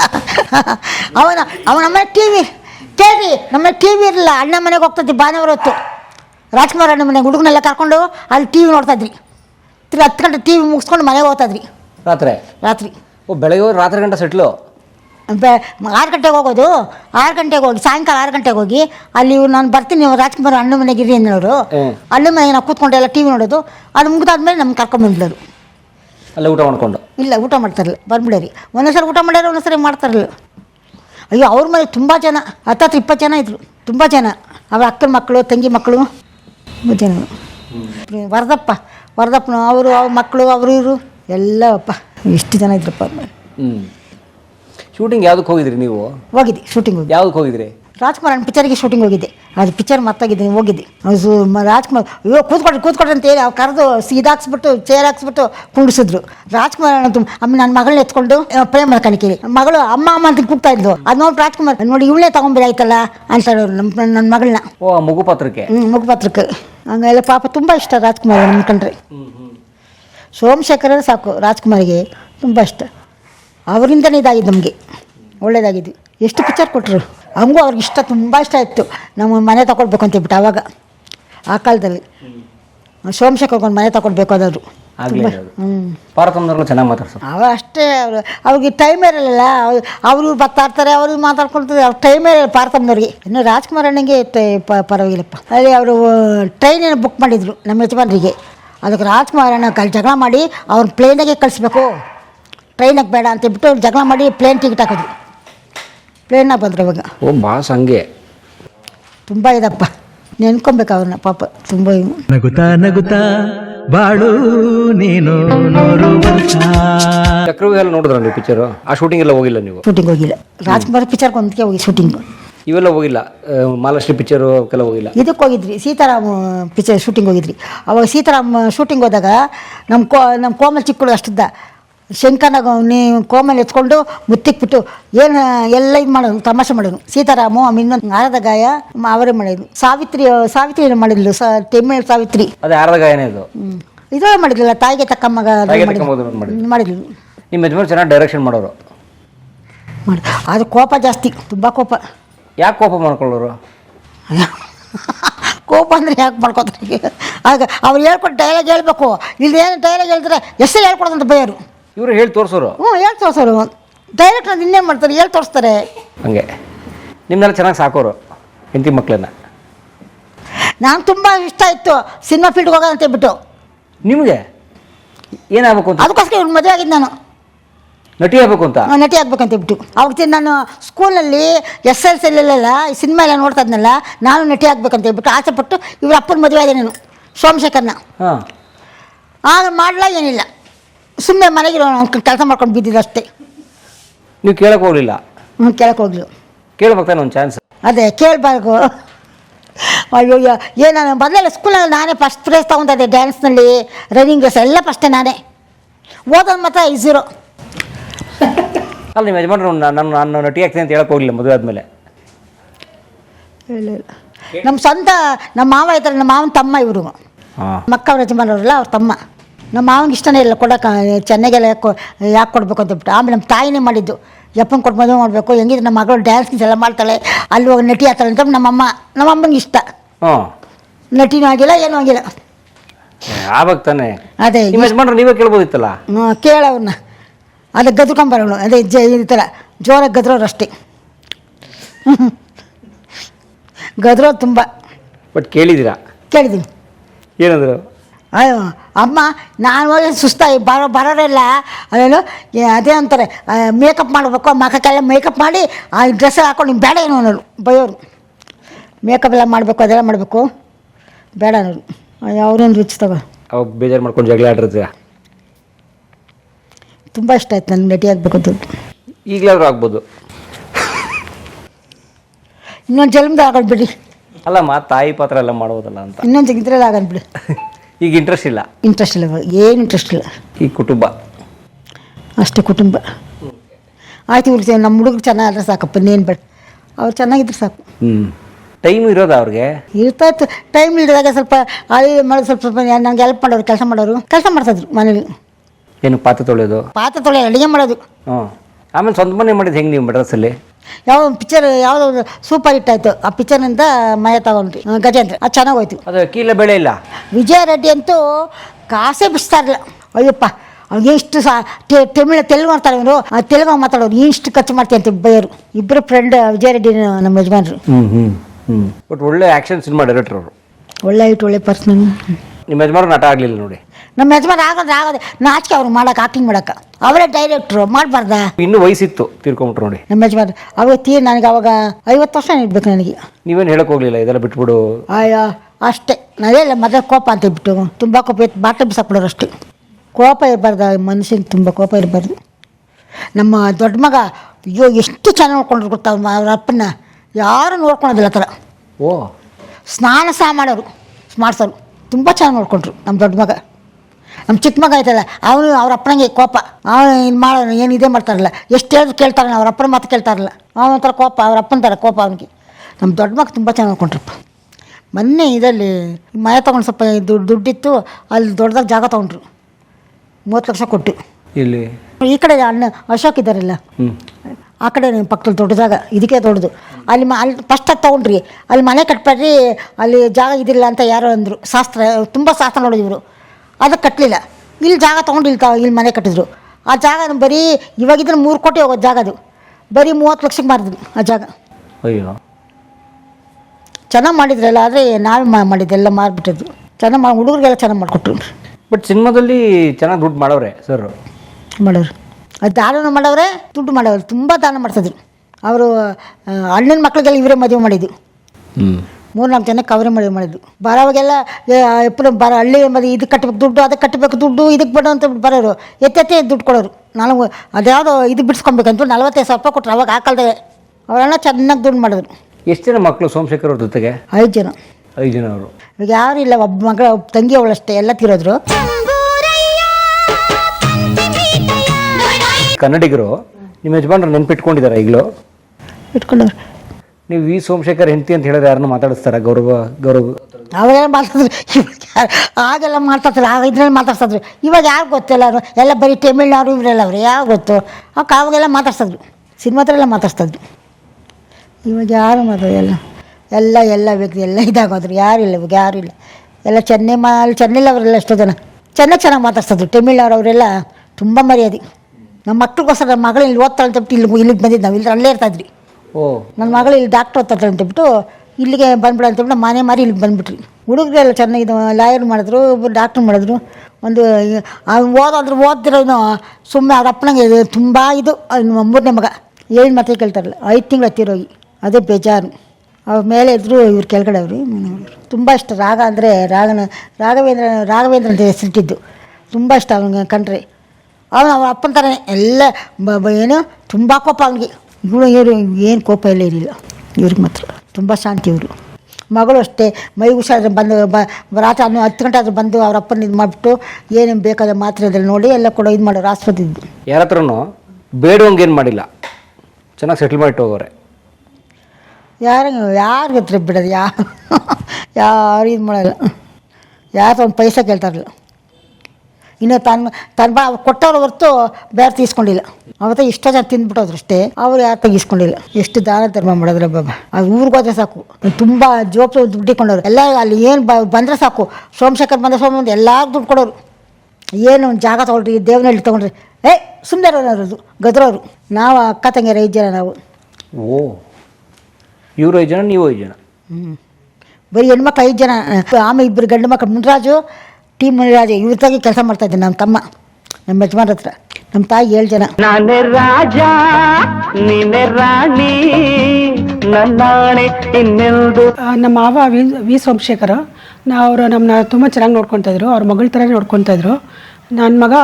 ಅವನ ಅವನ ನಮ್ಮ ಟಿ ವಿ ಕೇಳಿ ನಮ್ಮ ಟಿ ವಿ ಇರಲಿಲ್ಲ ಅಣ್ಣ ಮನೆಗೆ ಹೋಗ್ತಿದ್ವಿ ಭಾನುವಾರ ಹೊತ್ತು. ರಾಜ್ಕುಮಾರ್ ಅಣ್ಣ ಮನೆಗೆ ಹುಡುಗನೆಲ್ಲ ಕರ್ಕೊಂಡು ಅಲ್ಲಿ ಟಿ ವಿ ನೋಡ್ತಾಯಿದ್ರಿ ತಿರ್ಗಿ ಹತ್ತು ಗಂಟೆ ಟಿ ವಿ ಮುಗಿಸ್ಕೊಂಡು ಮನೆಗೆ ಹೋಗ್ತಾಯಿದ್ರಿ ರಾತ್ರಿ? ರಾತ್ರಿ. ಓ ಬೆಳಗ್ಗೆ ಹೋಗಿ ರಾತ್ರಿ ಗಂಟೆ ಸೆಟ್ಲು? ಬೆ ಆರು ಗಂಟೆಗೆ ಹೋಗೋದು ಆರು ಗಂಟೆಗೆ ಹೋಗಿ ಸಾಯಂಕಾಲ ಆರು ಗಂಟೆಗೆ ಹೋಗಿ ಅಲ್ಲಿ ಇವ್ರು ನಾನು ಬರ್ತೀನಿ ನೀವು ರಾಜ್ಕುಮಾರ್ ಅಣ್ಣ ಮನೆಗೆ ಇರಿ ಅನ್ನೋರು ಹ್ಮ್. ಅಣ್ಣ ಮನೆಗೆ ನಾವು ಕೂತ್ಕೊಂಡು ಎಲ್ಲ ಟಿ ವಿ ನೋಡೋದು ಅದು ಮುಗಿದಾದ್ಮೇಲೆ ನಮ್ಗೆ ಕರ್ಕೊಂಬಂದ್ಲರು ಅಲ್ಲೇ ಊಟ ಮಾಡ್ಕೊಂಡು. ಇಲ್ಲ ಊಟ ಮಾಡ್ತಾರಲ್ಲ ಬಂದ್ಬಿಡರಿ ಒಂದೊಂದ್ಸರಿ ಊಟ ಮಾಡ್ಯಾರ ಒಂದೊಂದ್ಸರಿ ಮಾಡ್ತಾರಲ್ಲ. ಅಯ್ಯೋ ಅವ್ರ ಮನೆ ತುಂಬ ಜನ ಹತ್ತತ್ತು ಇಪ್ಪತ್ತು ಜನ ಇದ್ರು ತುಂಬ ಜನ. ಅವ್ರ ಅಕ್ಕನ ಮಕ್ಕಳು ತಂಗಿ ಮಕ್ಕಳು ತುಂಬ ಜನ. ವರದಪ್ಪ ವರದಪ್ಪನ ಅವರು ಅವ್ರ ಮಕ್ಕಳು ಅವರು ಇವರು ಎಲ್ಲ ಅಪ್ಪ ಎಷ್ಟು ಜನ ಇದ್ರಪ್ಪ ಹ್ಞೂ ಶೂಟಿಂಗ್ ಯಾವುದಕ್ಕೆ ಹೋಗಿದ್ರಿ ನೀವು? ಹೋಗಿದ್ದೆ ಶೂಟಿಂಗ್ ಯಾವುದಕ್ಕೆ ಹೋಗಿದ್ರಿ? ರಾಜ್ಕುಮಾರ್ ಅವ್ನ ಪಿಕ್ಚರ್ಗೆ ಶೂಟಿಂಗ್ ಹೋಗಿದ್ದೆ. ಅದು ಪಿಕ್ಚರ್ ಮತ್ತಾಗಿದ್ದೀನಿ ಹೋಗಿದ್ದೆ ಅದು ರಾಜ್ಕುಮಾರ್ ಅಯ್ಯೋ ಕೂತ್ಕೊಡ್ರಿ ಕೂತ್ಕೊಡ್ರಿ ಅಂತ ಹೇಳಿ ಅವ್ರು ಕರೆದು ಸೀದಾ ಹಾಕ್ಸ್ಬಿಟ್ಟು ಚೇರ್ ಹಾಕ್ಸ್ಬಿಟ್ಟು ಕುಂಡಿಸಿದ್ರು ರಾಜ್ಕುಮಾರ್ ಅಣ್ಣ ತುಂಬ ಆಮೇಲೆ ನನ್ನ ಮಗಳನ್ನ ಎತ್ಕೊಂಡು ಪ್ರೇಮ ಕಣಿಕೇರಿ ಮಗಳು ಅಮ್ಮ ಅಮ್ಮ ಅಂತ ಕೂಗ್ತಾ ಇದ್ಲು. ಅದು ನೋಡಿ ರಾಜ್ಕುಮಾರ್ ನೋಡಿ ಇವಳೇ ತಗೊಂಬಿಡಿ ಆಯ್ತಲ್ಲ? ಅಂತ ಹೇಳೋರು ನಮ್ಮ ನನ್ನ ಮಗಳನ್ನ ಓ ಮಗು ಪಾತ್ರಕ್ಕೆ? ಹ್ಞೂ ಮುಖಪತ್ರಕ್ಕೆ ಹಂಗೆಲ್ಲ ಪಾಪ ತುಂಬ ಇಷ್ಟ ರಾಜ್ಕುಮಾರ್ ನಮ್ಮ ಸೋಮಶೇಖರ್ ಸೋಮಶೇಖರ ಸಾಕು ರಾಜ್ಕುಮಾರಿಗೆ ತುಂಬ ಇಷ್ಟ. ಅವರಿಂದನೇ ಇದಾಗಿದ್ದು ನಮಗೆ. ಒಳ್ಳೇದಾಗಿದ್ವಿ ಎಷ್ಟು ಪಿಕ್ಚರ್ ಕೊಟ್ಟರು ಹಂಗೂ ಅವ್ರಿಗೆ ಇಷ್ಟ ತುಂಬ ಇಷ್ಟ ಇತ್ತು. ನಮ್ಮ ಮನೆ ತಗೊಳ್ಬೇಕು ಅಂತ ಹೇಳ್ಬಿಟ್ಟು ಆವಾಗ ಆ ಕಾಲದಲ್ಲಿ. ಸೋಮಶೇಖರ್ಗೊಂದು ಮನೆ ತಗೊಳ್ಬೇಕು ಅದಾದ್ರು ಆಗಲೇ ಹ್ಞೂ ಚೆನ್ನಾಗಿ ಮಾತಾಡ್ಸೋದು. ಅವ ಅಷ್ಟೇ ಅವರು. ಅವ್ರಿಗೆ ಟೈಮ್ ಇರಲಿಲ್ಲ. ಅವರು ಬರ್ತಾ ಇರ್ತಾರೆ ಅವ್ರಿಗೆ ಮಾತಾಡ್ಕೊಳ್ತಾರೆ. ಅವ್ರ ಟೈಮೇ ಇರಲಿಲ್ಲ ಪಾರ್ಥಮ್ನವ್ರಿಗೆ ಇನ್ನು ರಾಜ್ಕುಮಾರ್ ಅಣ್ಣಂಗೆ ಪರವಾಗಿಲ್ಲಪ್ಪ. ಅಲ್ಲಿ ಅವರು ಟ್ರೈನೇನು ಬುಕ್ ಮಾಡಿದರು ನಮ್ಮ ಯಜಮಾನರಿಗೆ. ಅದಕ್ಕೆ ರಾಜ್ಕುಮಾರ್ ಅಣ್ಣ ಕಲ್ ಜಗಳ ಮಾಡಿ ಅವ್ರ ಪ್ಲೇನಾಗೆ ಕಳಿಸ್ಬೇಕು. ಟ್ರೈನಾಗೆ ಬೇಡ ಅಂತ ಅವ್ರು ಜಗಳ ಮಾಡಿ ಪ್ಲೇನ್ ಟಿಕೆಟ್ ಹಾಕಿದ್ರು. ಪ್ಲೇನಾಗ ಬಂದ್ರೆ ಅವಾಗ ಓ ಬಾಸ್ ಹಂಗೆ. ತುಂಬ ಇದಪ್ಪ. ನೆನ್ಕೊಬೇಕು ಅವ್ರನ್ನ ಪಾಪ. ತುಂಬ ನಗುತ್ತಾ ನಗುತ್ತಾ ಬಾಳು ನೀನು ನೂರು ವರ್ಷ ಚಕ್ರವ್ಯೂಹ ಎಲ್ಲ ನೋಡಿದ್ರ ನೀವು ಪಿಕ್ಚರು ಆ ಶೂಟಿಂಗ್ ಎಲ್ಲ ಹೋಗಿಲ್ಲ ನೀವು? ಶೂಟಿಂಗ್ ಹೋಗಿಲ್ಲ. ರಾಜ್ಕುಮಾರ್ ಪಿಕ್ಚರ್ ಒಂದಕ್ಕೆ ಹೋಗಿ ಶೂಟಿಂಗ್ ಇವೆಲ್ಲ ಹೋಗಿಲ್ಲ. ಆ, ಮಹಾಲಕ್ಷ್ಮಿ ಪಿಕ್ಚರು ಅವಕ್ಕೆಲ್ಲ ಹೋಗಿಲ್ಲ. ಇದಕ್ಕೆ ಹೋಗಿದ್ರಿ. ಸೀತಾರಾಮ್ ಪಿಕ್ಚರ್ ಶೂಟಿಂಗ್ ಹೋಗಿದ್ರಿ. ಅವಾಗ ಸೀತಾರಾಮ್ ಶೂಟಿಂಗ್ ಹೋದಾಗ ನಮ್ಮ ಕೋ ನಮ್ಮ ಕೋಮಲ್ ಚಿಕ್ಕಳು ಅಷ್ಟಿದ್ದ. ಶಂಕರ್ನಾಗ ನೀ ಕೋಮಲ್ ಎತ್ಕೊಂಡು ಮುತ್ತಿಕ್ಬಿಟ್ಟು ಏನು ಎಲ್ಲ ಇದು ಮಾಡೋದು ತಮಾಷೆ ಮಾಡೋದು. ಸೀತಾರಾಮು ಇನ್ನೊಂದು ಆರದ ಗಾಯ ಅವರೇ ಮಾಡಿದ್ರು. ಸಾವಿತ್ರಿ ಸಾವಿತ್ರಿ ಮಾಡಿದ್ಲು ಸ ತೆಮ್ಮೇಳ್ ಸಾವಿತ್ರಿ. ಅದೇ ಆರದ ಗಾಯನೇ ಇದು. ಇದೆಲ್ಲ ಮಾಡಿದ್ಲಲ್ಲ ತಾಯಿಗೆ ತಕ್ಕ ಮಗ ಮಾಡಿದ್ಲು. ನಿಮ್ಮ ಯಜಮಾನ್ ಚೆನ್ನಾಗಿ ಡೈರೆಕ್ಷನ್ ಮಾಡೋರು. ಮಾಡಿ ಅದು ಕೋಪ ಜಾಸ್ತಿ ತುಂಬ ಕೋಪ. ಯಾಕೆ ಕೋಪ ಮಾಡ್ಕೊಳ್ಳೋರು? ಕೋಪ ಅಂದರೆ ಯಾಕೆ ಮಾಡ್ಕೋತಾರೆ? ಆಗ ಅವ್ರು ಹೇಳ್ಕೊಟ್ಟು ಡೈಲಾಗ್ ಹೇಳ್ಬೇಕು. ಇಲ್ಲಿ ಏನು ಡೈಲಾಗ್ ಹೇಳ್ತಾರೆ ಹೆಸರು ಹೇಳ್ಕೊಡೋದಂತ ಬೈಯೋರು. ಇವರು ಹೇಳಿ ತೋರಿಸೋರು. ಹ್ಞೂ ಹೇಳಿ ತೋರಿಸೋರು. ಡೈರೆಕ್ಟ್ ಅದು ಇನ್ನೇನು ಮಾಡ್ತಾರೆ ಹೇಳಿ ತೋರಿಸ್ತಾರೆ. ಹಂಗೆ. ನಿಮ್ಮನ್ನೆಲ್ಲ ಚೆನ್ನಾಗಿ ಸಾಕೋರು ಹೆಂಡತಿ ಮಕ್ಕಳನ್ನ ನಾನು ತುಂಬ ಇಷ್ಟ ಇತ್ತು ಸಿನಿಮಾ ಫೀಲ್ಡ್ಗೆ ಹೋಗೋಣ ಅಂತ ಹೇಳ್ಬಿಟ್ಟು. ನಿಮಗೆ? ಏನಾಗಬೇಕು ಅಂತ? ಅದಕ್ಕೋಸ್ಕರ ಇವ್ರು ಮದುವೆ ಆಗಿದ್ದು ನಾನು. ನಟಿ ಆಗಬೇಕು ಅಂತ? ನಟಿ ನಟಿ ಅಂತ ಹೇಳ್ಬಿಟ್ಟು. ಅವಾಗ ನಾನು ಸ್ಕೂಲಲ್ಲಿ ಎಸ್ ಎಲ್ ಸಿ ಅಲ್ಲೆಲ್ಲ ಸಿನಿಮಾ ಎಲ್ಲ ನೋಡ್ತಾ ಇದ್ನಲ್ಲ ನಾನು ನಟಿ ಆಗ್ಬೇಕಂತ ಹೇಳ್ಬಿಟ್ಟು ಆಸೆಪಟ್ಟು ಇವ್ರ ಅಪ್ಪನ ಮದುವೆ ಆದೆ ನಾನು ಸೋಮಶೇಖರ್ನ. ಹಾಂ. ಆಗ ಮಾಡಲ್ಲ ಏನಿಲ್ಲ. ಸುಮ್ಮನೆ ಮನೆಗೆ ಕೆಲಸ ಮಾಡ್ಕೊಂಡು ಬಿದ್ದಿದ್ದು ಅಷ್ಟೇ. ನೀವು ಕೇಳಕ್ಕೆ ಹೋಗಲಿಲ್ಲ? ಹ್ಞೂ ಕೇಳಕ್ಕೆ ಹೋಗ್ಲು. ಕೇಳ್ಬೇಕಾನೆ ಒಂದು ಚಾನ್ಸ್ ಅದೇ ಕೇಳಬಾರ್ದು ಅಯ್ಯೋ ಏನು ಮೊದಲೆಲ್ಲ ಸ್ಕೂಲಲ್ಲಿ ನಾನೇ ಫಸ್ಟ್ ಪ್ರೈಸ್ ತೊಗೊಂಡಿದ್ದೆ ಡ್ಯಾನ್ಸ್ನಲ್ಲಿ ರನ್ನಿಂಗ್ ರೇಸ್ ಎಲ್ಲ ಫಸ್ಟೇ ನಾನೇ. ಓದೋದು ಮಾತ್ರ ಝೀರೋ ಅಲ್ಲ ನಿಮ್ಮ ಯಜಮಾನ್ರು ನಾನು ನಾನು ನಟಿ ಆಗ್ತೀನಿ ಅಂತ ಹೇಳಕ್ಕೆ ಹೋಗಲಿಲ್ಲ ಮದುವೆ ಆದಮೇಲೆ. ಇಲ್ಲ ಇಲ್ಲ. ನಮ್ಮ ಸ್ವಂತ ನಮ್ಮ ಮಾವ ಇದ್ದಾರೆ ನಮ್ಮ ಮಾವನ ತಮ್ಮ ಇವರು. ಹಾಂ. ಮಕ್ಕ ಅವ್ರ ಯಜಮಾನವ್ರಲ್ಲ ಅವ್ರ ತಮ್ಮ. ನಮ್ಮ ಮಾವನಿಗೆ ಇಷ್ಟನೇ ಇಲ್ಲ ಕೊಡೋಕೆ ಚೆನ್ನೈಗೆಲ್ಲ ಯಾಕೆ ಯಾಕೆ ಕೊಡಬೇಕು ಅಂತ ಬಿಟ್ಟು. ಆಮೇಲೆ ನಮ್ಮ ತಾಯಿನೇ ಮಾಡಿದ್ದು. ಯಪ್ಪನ ಕೊಟ್ಟು ಮದುವೆ ಮಾಡಬೇಕು. ಹೆಂಗಿದ್ರೆ ನಮ್ಮ ಮಗಳು ಡ್ಯಾನ್ಸ್ ಎಲ್ಲ ಮಾಡ್ತಾಳೆ. ಅಲ್ಲಿ ಹೋಗಿ ನಟಿ ಆಗ್ತಾಳೆ ಅಂತ ನಮ್ಮಮ್ಮ ನಮ್ಮಮ್ಮಂಗೆ ಇಷ್ಟ. ಹ್ಞೂ ನಟಿನೂ ಆಗಿಲ್ಲ ಏನೂ ಆಗಿಲ್ಲ. ಆವಾಗ ತಾನೆ. ಅದೇ ನಿಮ್ಮ ಯಜಮಾನ್ರು ನೀವೇ ಕೇಳ್ಬೋದಿತ್ತಲ್ಲ? ಕೇಳವ್ರನ್ನ. ಅದೇ ಗದ್ಕೊಂಬರೋಳು ಅದೇ ಜ ಈ ಥರ. ಜೋರಾಗಿ ಗದ್ರೋರು ಅಷ್ಟೇ. ಗದ್ರೋ ತುಂಬ. ಬಟ್ ಕೇಳಿದ್ದೀರಾ? ಕೇಳಿದ್ದೀನಿ. ಏನಂದ್ರು? ಅಯ್ಯೋ ಅಮ್ಮ ನಾನು ಹೋಗಿ ಸುಸ್ತಾಗಿ ಬರೋ ಬರೋರೆಲ್ಲ ಅದೇನು ಅದೇ ಅಂತಾರೆ ಮೇಕಪ್ ಮಾಡಬೇಕು ಮಖಕ್ಕೆಲ್ಲ ಮೇಕಪ್ ಮಾಡಿ ಆ ಡ್ರೆಸ್ ಹಾಕೊಂಡು ನಿಮ್ಗೆ ಬೇಡ ಏನೋ ಅನ್ನೋರು ಬೈಯೋರು. ಮೇಕಪ್ ಎಲ್ಲ ಮಾಡಬೇಕು ಅದೆಲ್ಲ ಮಾಡಬೇಕು. ಬೇಡ ಅನ್ನೋರು. ಅವ್ರೊಂದು ರುಚಿ ತಗೋ. ಅವಾಗ ಬೇಜಾರು ಮಾಡ್ಕೊಂಡು ಜಗಳ ಆಡಿರ್ತೀರ ತುಂಬ ಇಷ್ಟ ಆಯ್ತು ನನಗೆ ನಟಿ ಆಗಬೇಕು ಅಂತ. ಈಗಲಾದ್ರೂ ಆಗ್ಬೋದು. ಇನ್ನೊಂದು ಜನ್ಮದ ಆಗೋದು ಬಿಡಿ. ಅಲ್ಲಮ್ಮ ತಾಯಿ ಪಾತ್ರ ಎಲ್ಲ ಮಾಡೋದಲ್ಲ ಅಂತ. ಇನ್ನೊಂದು ಜಗಿದ್ರಲ್ಲಿ ಆಗೋದು ಬಿಡಿ. ಈಗ ಇಂಟ್ರೆಸ್ಟ್ ಇಲ್ಲ. ಇಂಟ್ರೆಸ್ಟ್ ಇಲ್ಲ ಏನು ಇಂಟ್ರೆಸ್ಟ್ ಇಲ್ಲ. ಈ ಕುಟುಂಬ. ಅಷ್ಟೇ ಕುಟುಂಬ. ಆಯ್ತು ಇವ್ರಿಗೆ ನಮ್ಮ ಹುಡುಗರು ಚೆನ್ನಾಗಿದ್ರೆ ಸಾಕಪ್ಪ ಇನ್ನೇನು ಬೇಡ ಅವ್ರು ಚೆನ್ನಾಗಿದ್ರೆ ಸಾಕು. ಹ್ಞೂ ಟೈಮು ಇರೋದು ಅವ್ರಿಗೆ? ಇರ್ತಾ ಇತ್ತು ಟೈಮ್ ಇಲ್ಲದಾಗ ಸ್ವಲ್ಪ ಅಲ್ಲಿ ಮಾಡೋದು ಸ್ವಲ್ಪ ಸ್ವಲ್ಪ ನನಗೆ ಹೆಲ್ಪ್ ಮಾಡೋರು ಕೆಲಸ ಮಾಡೋರು ಕೆಲಸ ಮಾಡ್ತಾಯಿದ್ರು ಮನೇಲಿ. ಏನು ಪಾತ್ರೆ ತೊಳೆಯೋದು? ಪಾತ್ರೆ ತೊಳೆಯೋದು ಅಡುಗೆ ಮಾಡೋದು. ಹ್ಞೂ ಆಮೇಲೆ ಸ್ವಂತ ಮನೆ ಮಾಡಿದ್ದು ಹೆಂಗೆ ನೀವು ಮೆಡ್ರಸ್ಸಲ್ಲಿ ಯಾವ ಪಿಕ್ಚರ್ ಯಾವುದೋ ಒಂದು ಸೂಪರ್ ಹಿಟ್ ಆಯ್ತು. ಆ ಪಿಕ್ಚರ್ನಿಂದ ಮಯ ತಗೊಂಡ್ರಿ ಆ, ಗಜೇಂದ್ರ. ಅದು ಚೆನ್ನಾಗಿ ಹೋಯ್ತು ಅದು ಕೀಲ ಬೆಳೆ ಇಲ್ಲ. ವಿಜಯ ರೆಡ್ಡಿ ಅಂತೂ ಕಾಸೇ ಬಿಸ್ತಾ ಇರಲಿಲ್ಲ ಅಯ್ಯಪ್ಪ ಅವ್ನಿಗೆ ಸಹ ತೆ- ತಮಿಳು ತೆಲುಗು ಮಾಡ್ತಾರೆ ಇವರು ಆ ತೆಲುಗು ಮಾತಾಡೋರು ಇಷ್ಟು ಖರ್ಚು ಮಾಡ್ತೀಯ ಅಂತ ಬಯರು. ಇಬ್ಬರು ಫ್ರೆಂಡ್ ವಿಜಯ ರೆಡ್ಡಿ ನಮ್ಮ ಯಜಮಾನ್ರು. ಬಟ್ ಒಳ್ಳೆ ಆಕ್ಷನ್ ಸಿನಿಮಾ ಡೈರೆಕ್ಟರ್ ಅವರು. ಒಳ್ಳೆ ಐಟ್ ಒಳ್ಳೆ ಪರ್ಸನ್ ನಿಮ್ಮ ಯಜಮಾನರು ನಟ ಆಗಲಿಲ್ಲ ನೋಡಿ. ನಮ್ಮ ಯಜಮಾನ್ ಆಗೋದು ಆಗೋದೇ ನಾಚಿಕೆ ಅವ್ರು ಮಾಡಕ್ಕೆ ಆಕ್ಟಿಂಗ್ ಮಾಡಕ್ಕೆ. ಅವರೇ ಡೈರೆಕ್ಟ್ರು ಮಾಡಬಾರ್ದ? ಇನ್ನು ವಯಸ್ಸಿತ್ತು ತೀರ್ಕೊಂಬಿಟ್ರು ನೋಡಿ. ನಮ್ಮ ಯಜಮಾನ್ ಅವಾಗ ತೀರ್ ನನಗೆ ಅವಾಗ ಐವತ್ತು ವರ್ಷ ಇರ್ಬೇಕು ನನಗೆ. ನೀವೇನು ಹೇಳಕ್ ಹೋಗ್ಲಿಲ್ಲ ಇದೆಲ್ಲ ಬಿಟ್ಬಿಡು. ಅಯ್ಯೋ ಅಷ್ಟೇ. ನಾವೇ ಇಲ್ಲ ಮೊದಲು ಕೋಪ ಅಂತ ಬಿಟ್ಟು ತುಂಬ ಕೋಪ ಇತ್ತು ಬಾಟಲ್ ಬಿಸಾಕ್ಬಿಡೋರು ಅಷ್ಟೇ. ಕೋಪ ಇರಬಾರ್ದು ಮನುಷ್ಯನ ತುಂಬ ಕೋಪ ಇರಬಾರ್ದು. ನಮ್ಮ ದೊಡ್ಡ ಮಗ ಅಯ್ಯೋ ಎಷ್ಟು ಚೆನ್ನಾಗಿ ನೋಡ್ಕೊಂಡ್ರು ಗೊತ್ತಾ ಅವ್ರ ಅವ್ರ ಅಪ್ಪನ ಯಾರು ನೋಡ್ಕೊಳೋದಿಲ್ಲ ಆ ಥರ. ಓ. ಸ್ನಾನ ಸಹ ಮಾಡೋರು ಮಾಡ್ಸೋರು. ತುಂಬ ಚೆನ್ನಾಗಿ ನೋಡ್ಕೊಂಡ್ರು ನಮ್ಮ ದೊಡ್ಡ ಮಗ. ನಮ್ಮ ಚಿಕ್ಕ ಮಗ ಐತಲ್ಲ ಅವನು ಅವ್ರ ಅಪ್ಪನಿಗೆ ಕೋಪ. ಅವನು ಇನ್ನು ಮಾಡೋನು ಏನು ಇದೇ ಮಾಡ್ತಾರಲ್ಲ. ಎಷ್ಟು ಹೇಳಿದ್ರು ಕೇಳ್ತಾರಲ್ಲ ಅವ್ರ ಅಪ್ಪನ ಮಾತು ಕೇಳ್ತಾರಲ್ಲ. ಅವನ ಒಂಥರ ಕೋಪ ಅವ್ರ ಅಪ್ಪನ ಥರ ಕೋಪ ಅವನಿಗೆ. ನಮ್ಮ ದೊಡ್ಡ ಮಗ ತುಂಬ ಚೆನ್ನಾಗಿ ಕೊಟ್ರಪ್ಪ ಮೊನ್ನೆ ಇದರಲ್ಲಿ ಮನೆ ತೊಗೊಂಡು ಸ್ವಲ್ಪ ದುಡ್ಡು ದುಡ್ಡಿತ್ತು ಅಲ್ಲಿ ದೊಡ್ಡದಾಗ ಜಾಗ ತೊಗೊಂಡ್ರು. ಮೂವತ್ತು ಲಕ್ಷ ಕೊಟ್ಟು. ಇಲ್ಲಿ ಈ ಕಡೆ ಅಣ್ಣ ಅಶೋಕ್ ಇದ್ದಾರಲ್ಲ ಆ ಕಡೆ ನಿಮ್ಮ ಪಕ್ಕದಲ್ಲಿ ದೊಡ್ಡ ಜಾಗ ಇದಕ್ಕೆ ದೊಡ್ಡದು. ಅಲ್ಲಿ ಮ ಅಲ್ಲಿ ಅದು ತೊಗೊಂಡ್ರಿ. ಅಲ್ಲಿ ಮನೆ ಕಟ್ಬೇಡ್ರಿ ಅಲ್ಲಿ ಜಾಗ ಇದಿಲ್ಲ ಅಂತ ಯಾರೋ ಅಂದರು. ಶಾಸ್ತ್ರ ತುಂಬ ಶಾಸ್ತ್ರ ನೋಡಿದ್ರು ಇವರು. ಅದಕ್ಕೆ ಕಟ್ಟಲಿಲ್ಲ ಇಲ್ಲಿ ಜಾಗ ತೊಗೊಂಡು ಇಲ್ಲಿ ತ ಇಲ್ಲಿ ಮನೆ ಕಟ್ಟಿದ್ರು. ಆ ಜಾಗ ಬರೀ ಇವಾಗಿದ್ರೆ ಮೂರು ಕೋಟಿ ಹೋಗೋದು ಜಾಗ ಅದು. ಬರೀ ಮೂವತ್ತು ಲಕ್ಷಕ್ಕೆ ಮಾರಿದ್ವಿ ಆ ಜಾಗ. ಅಯ್ಯೋ. ಚೆನ್ನಾಗಿ ಮಾಡಿದ್ರಲ್ಲ ಆದರೆ ನಾವೇ ಮಾ ಮಾಡಿದ್ದೆಲ್ಲ ಮಾರಿಬಿಟ್ಟಿದ್ದು ಚೆನ್ನಾಗಿ ಮಾಡಿ ಹುಡುಗರಿಗೆಲ್ಲ ಚೆನ್ನಾಗಿ ಮಾಡಿಕೊಟ್ರು ಬಟ್ ಸಿನಿಮಾದಲ್ಲಿ ಚೆನ್ನಾಗಿ ದುಡ್ಡು ಮಾಡವ್ರೆ ಸರ್ ಮಾಡೋರು. ಅದು ದಾನ ಮಾಡವ್ರೆ ದುಡ್ಡು ಮಾಡೋರು. ತುಂಬ ದಾನ ಮಾಡ್ತಿದ್ರು. ಅವರು ಅಣ್ಣನ ಮಕ್ಕಳಿಗೆಲ್ಲ ಇವರೇ ಮದುವೆ ಮಾಡಿದ್ದು. ಹ್ಞೂ ಮೂರು ನಾಲ್ಕು ಜನ ಕವರಿ ಮಾಡಿ ಮಾಡಿದ್ರು. ಬರೋವಾಗೆಲ್ಲ ಎಪ್ಪಲು ಬರ ಹಳ್ಳಿ ಮತ್ತು ಇದು ಕಟ್ಟಬೇಕು ದುಡ್ಡು ಅದಕ್ಕೆ ಕಟ್ಟಬೇಕು ದುಡ್ಡು ಇದಕ್ಕೆ ಬಡ ಅಂತ ಬರೋರು. ಎತ್ತೆತ್ತೆ ದುಡ್ಡು ಕೊಡೋರು. ನಾನು ಅದ್ಯಾವುದೋ ಇದು ಬಿಡಿಸ್ಕೊಬೇಕಂತ ನಲ್ವತ್ತೈದು ಸಾವಿರ ರೂಪಾಯಿ ಕೊಟ್ಟರು ಅವಾಗ ಹಾಕಲ್ದೆ ಅವರೆಲ್ಲ ಚೆನ್ನಾಗಿ ದುಡ್ಡು ಮಾಡಿದ್ರು. ಎಷ್ಟು ಜನ ಮಕ್ಕಳು ಸೋಮಶೇಖರ್ ಅವ್ರ ಜೊತೆಗೆ? ಐದು ಜನ. ಐದು ಜನ ಅವರು. ಈಗ ಯಾರು ಇಲ್ಲ ಒಬ್ಬ ಮಗಳ ತಂಗಿ ಅವಳಷ್ಟೇ ಎಲ್ಲ ತಿರೋದ್ರು. ಕನ್ನಡಿಗರು ನಿಮ್ಮ ಯಜಮಾನ್ರು ನೆನ್ಪಿಟ್ಕೊಂಡಿದ್ದಾರೆ ಈಗಲೂ? ಇಟ್ಕೊಂಡವ್ರು ನೀವು ವಿ ಸೋಮಶೇಖರ್ ಹೆಂಡತಿ ಅಂತ ಹೇಳಿದ್ರೆ ಯಾರನ್ನು ಮಾತಾಡಿಸ್ತಾರ? ಗೌರವ ಗೌರವ. ಅವಾಗೆಲ್ಲ ಮಾತಾಡಿದ್ರು ಇವಾಗ ಆಗೆಲ್ಲ ಮಾತಾಡ್ತಾರೆ ಆಗ ಇದ್ರಲ್ಲಿ ಮಾತಾಡ್ಸಿದ್ರು ಇವಾಗ ಯಾರು ಗೊತ್ತಿಲ್ಲ ಅವರು ಎಲ್ಲ ಬರೀ ತಮಿಳ್ನಾಡು ಇವರೆಲ್ಲ ಅವರು ಯಾವ ಗೊತ್ತು? ಅವಾಗ ಅವಾಗೆಲ್ಲ ಮಾತಾಡ್ಸಿದ್ರು ಸಿನಿಮಾದ್ರೆಲ್ಲ ಮಾತಾಡ್ಸಿದ್ರು ಇವಾಗ ಯಾರು ಮಾತಾಡೋದು ಎಲ್ಲ ಎಲ್ಲ ಎಲ್ಲ ವ್ಯಕ್ತಿ, ಎಲ್ಲ ಇದಾಗೋದ್ರು. ಯಾರು ಇಲ್ಲ ಇವಾಗ, ಯಾರು ಇಲ್ಲ. ಎಲ್ಲ ಚೆನ್ನೈ ಮಾ ಅಲ್ಲಿ ಚೆನ್ನೈಲಿ ಅವರೆಲ್ಲ ಎಷ್ಟೋ ಜನ. ಚೆನ್ನಾಗಿ ಚೆನ್ನಾಗಿ ಮಾತಾಡ್ಸಿದ್ರು ತಮಿಳ್ನವ್ರು ಅವರೆಲ್ಲ ತುಂಬ ಮರ್ಯಾದೆ. ನಮ್ಮ ಮಕ್ಳಿಗೋಸ್ಕರ ನಮ್ಮ ಮಗಳು ಇಲ್ಲಿ ಓದ್ತಾಳೆ ಅಂತ ಬಿಟ್ಟು ಇಲ್ಲಿ ಇಲ್ಲಿಗೆ ಬಂದಿದ್ದು ನಾವು. ಇಲ್ಲಿ ಅಲ್ಲೇ ಇರ್ತಾಯಿದ್ರಿ ಓ. ನನ್ನ ಮಗಳು ಇಲ್ಲಿ ಡಾಕ್ಟರ್ ಹತ್ರ ಅಂತಬಿಟ್ಟು ಇಲ್ಲಿಗೆ ಬಂದ್ಬಿಡ ಅಂತಬಿಟ್ಟು ಮನೆ ಮಾರಿ ಇಲ್ಲಿಗೆ ಬಂದ್ಬಿಟ್ರಿ. ಹುಡುಗರೆಲ್ಲ ಚೆನ್ನಾಗಿದೆ ಲಾಯರ್ ಮಾಡಿದ್ರು ಒಬ್ಬರು ಡಾಕ್ಟ್ರ್ ಮಾಡಿದ್ರು. ಒಂದು ಓದಾದ್ರು ಓದಿರೋನು ಸುಮ್ಮನೆ ಅವ್ರ ಅಪ್ಪನಿಗೆ ತುಂಬ ಇದು ಮೂರನೇ ಮಗ. ಏನು ಮತ್ತೆ ಕೇಳ್ತಾರಲ್ಲ, ಐದು ತಿಂಗಳು ಹತ್ತಿರೋಗಿ ಅದೇ ಬೇಜಾರು. ಅವ್ರ ಮೇಲೆ ಇದ್ರು ಇವ್ರು ಕೆಳಗಡೆ ಅವರು ತುಂಬ ಇಷ್ಟ. ರಾಗ ಅಂದರೆ ರಾಗನ, ರಾಘವೇಂದ್ರ ರಾಘವೇಂದ್ರ ಅಂತ ಹೆಸರಿಟ್ಟಿದ್ದು. ತುಂಬ ಇಷ್ಟ ಅವನಿಗೆ ಕಂಡ್ರೆ. ಅವನು ಅವನ ಅಪ್ಪನ ಥರನೇ ಎಲ್ಲ ಏನು, ತುಂಬ ಕೋಪ ಅವನಿಗೆ. ಇವರು ಏನು ಕೋಪ ಇಲ್ಲ ಇರಲಿಲ್ಲ ಇವ್ರಿಗೆ ಮಾತ್ರ. ತುಂಬ ಶಾಂತಿ ಇವರು. ಮಗಳು ಅಷ್ಟೇ ಮೈ ಹುಷಾರು ಬಂದು ಬ ರಾತ್ರಿ ಹನ್ನೊಂದು ಹತ್ತು ಗಂಟೆ ಆದರೂ ಬಂದು ಅವ್ರ ಅಪ್ಪನ ಇದು ಮಾಡಿಬಿಟ್ಟು ಏನೇನು ಬೇಕಾದ ಮಾತ್ರೆ ಅದ್ರಲ್ಲಿ ನೋಡಿ ಎಲ್ಲ ಕೂಡ ಇದು ಮಾಡೋರು ಆಸ್ಪತ್ರೆ ಇದ್ದು ಯಾರ ಹತ್ರನೂ ಬೇಡವಂಗೇನು ಮಾಡಿಲ್ಲ. ಚೆನ್ನಾಗಿ ಸೆಟ್ಲ್ ಮಾಡಿಟ್ಟು ಹೋಗೋರೆ. ಯಾರು ಯಾರು ಹತ್ರ ಬಿಡೋದು ಯಾರು ಯಾರು ಇದು ಮಾಡಲ್ಲ. ಯಾರು ಒಂದು ಪೈಸೆ ಕೇಳ್ತಾರಲ್ಲ. ಇನ್ನು ತನ್ನ ತನ್ನ ಬಾ ಕೊಟ್ಟವ್ರ ಹೊರತು ಬೇರೆ ತೀಸ್ಕೊಂಡಿಲ್ಲ. ಅವತ್ತ ಇಷ್ಟೋ ಜನ ತಿಂದ್ಬಿಟ್ಟೋದ್ರು ಅಷ್ಟೇ ಅವ್ರು ಯಾರು ತೆಗಿಸ್ಕೊಂಡಿಲ್ಲ ಎಷ್ಟು ದಾನ ಧರ್ಮ ಮಾಡಿದ್ರೆ ಬಾಬಾ. ಅದು ಊರಿಗೆ ಹೋದ್ರೆ ಸಾಕು. ತುಂಬ ಜೋಪ್ ದುಡ್ಡಿಕೊಂಡವ್ರು ಇಟ್ಕೊಂಡವ್ರು. ಎಲ್ಲ ಅಲ್ಲಿ ಏನು ಬಂದರೆ ಸಾಕು. ಸೋಮಶೇಖರ್ ಬಂದ ಸೋಮ ಬಂದು ಎಲ್ಲರೂ ದುಡ್ಡು ಕೊಡೋರು. ಏನು ಒಂದು ಜಾಗ ತೊಗೊಳ್ರಿ ದೇವನಹಳ್ಳಿ ತೊಗೊಂಡ್ರಿ. ಏ ಸುಮ್ಮನೆ ಇರೋದು ಗದ್ರವ್ರು ನಾವು ಅಕ್ಕ ತಂಗಿಯರ ಐದು ಜನ ನಾವು. ಓ ಇವರು ಐದು ಜನ ನೀವು ಐದು ಜನ? ಬರೀ ಹೆಣ್ಮಕ್ಳು ಐದು ಜನ. ಆಮೇಲೆ ಇಬ್ಬರು ಗಂಡು ಮಕ್ಕಳು ಮುನ್ರಾಜು ಟಿ ಮುನಿರಾಜ ಇವ್ರ ಕೆಲಸ ಕೆಲಸ ಇದ್ದೀನಿ ನಮ್ಮ ತಮ್ಮ ನಮ್ಮ ಯಜಮಾನ್ ಹತ್ರ. ನಮ್ಮ ತಾಯಿ ಏಳು ಜನ. ನಾನೇ ರಾಜ ನೀನೆ ರಾಣಿ ನನ್ನಾಣೆ ಇನ್ನೆಂದು ಆ, ನಮ್ಮ ಮಾವ ವಿ ವಿ ಸೋಮಶೇಖರ ನಾ ಅವರು ನಮ್ಮನ್ನ ತುಂಬ ಚೆನ್ನಾಗಿ ನೋಡ್ಕೊತಾ ಇದ್ರು ಅವ್ರ ಮಗಳ ಥರ ನೋಡ್ಕೊತಾ ಇದ್ರು. ನನ್ನ ಮಗ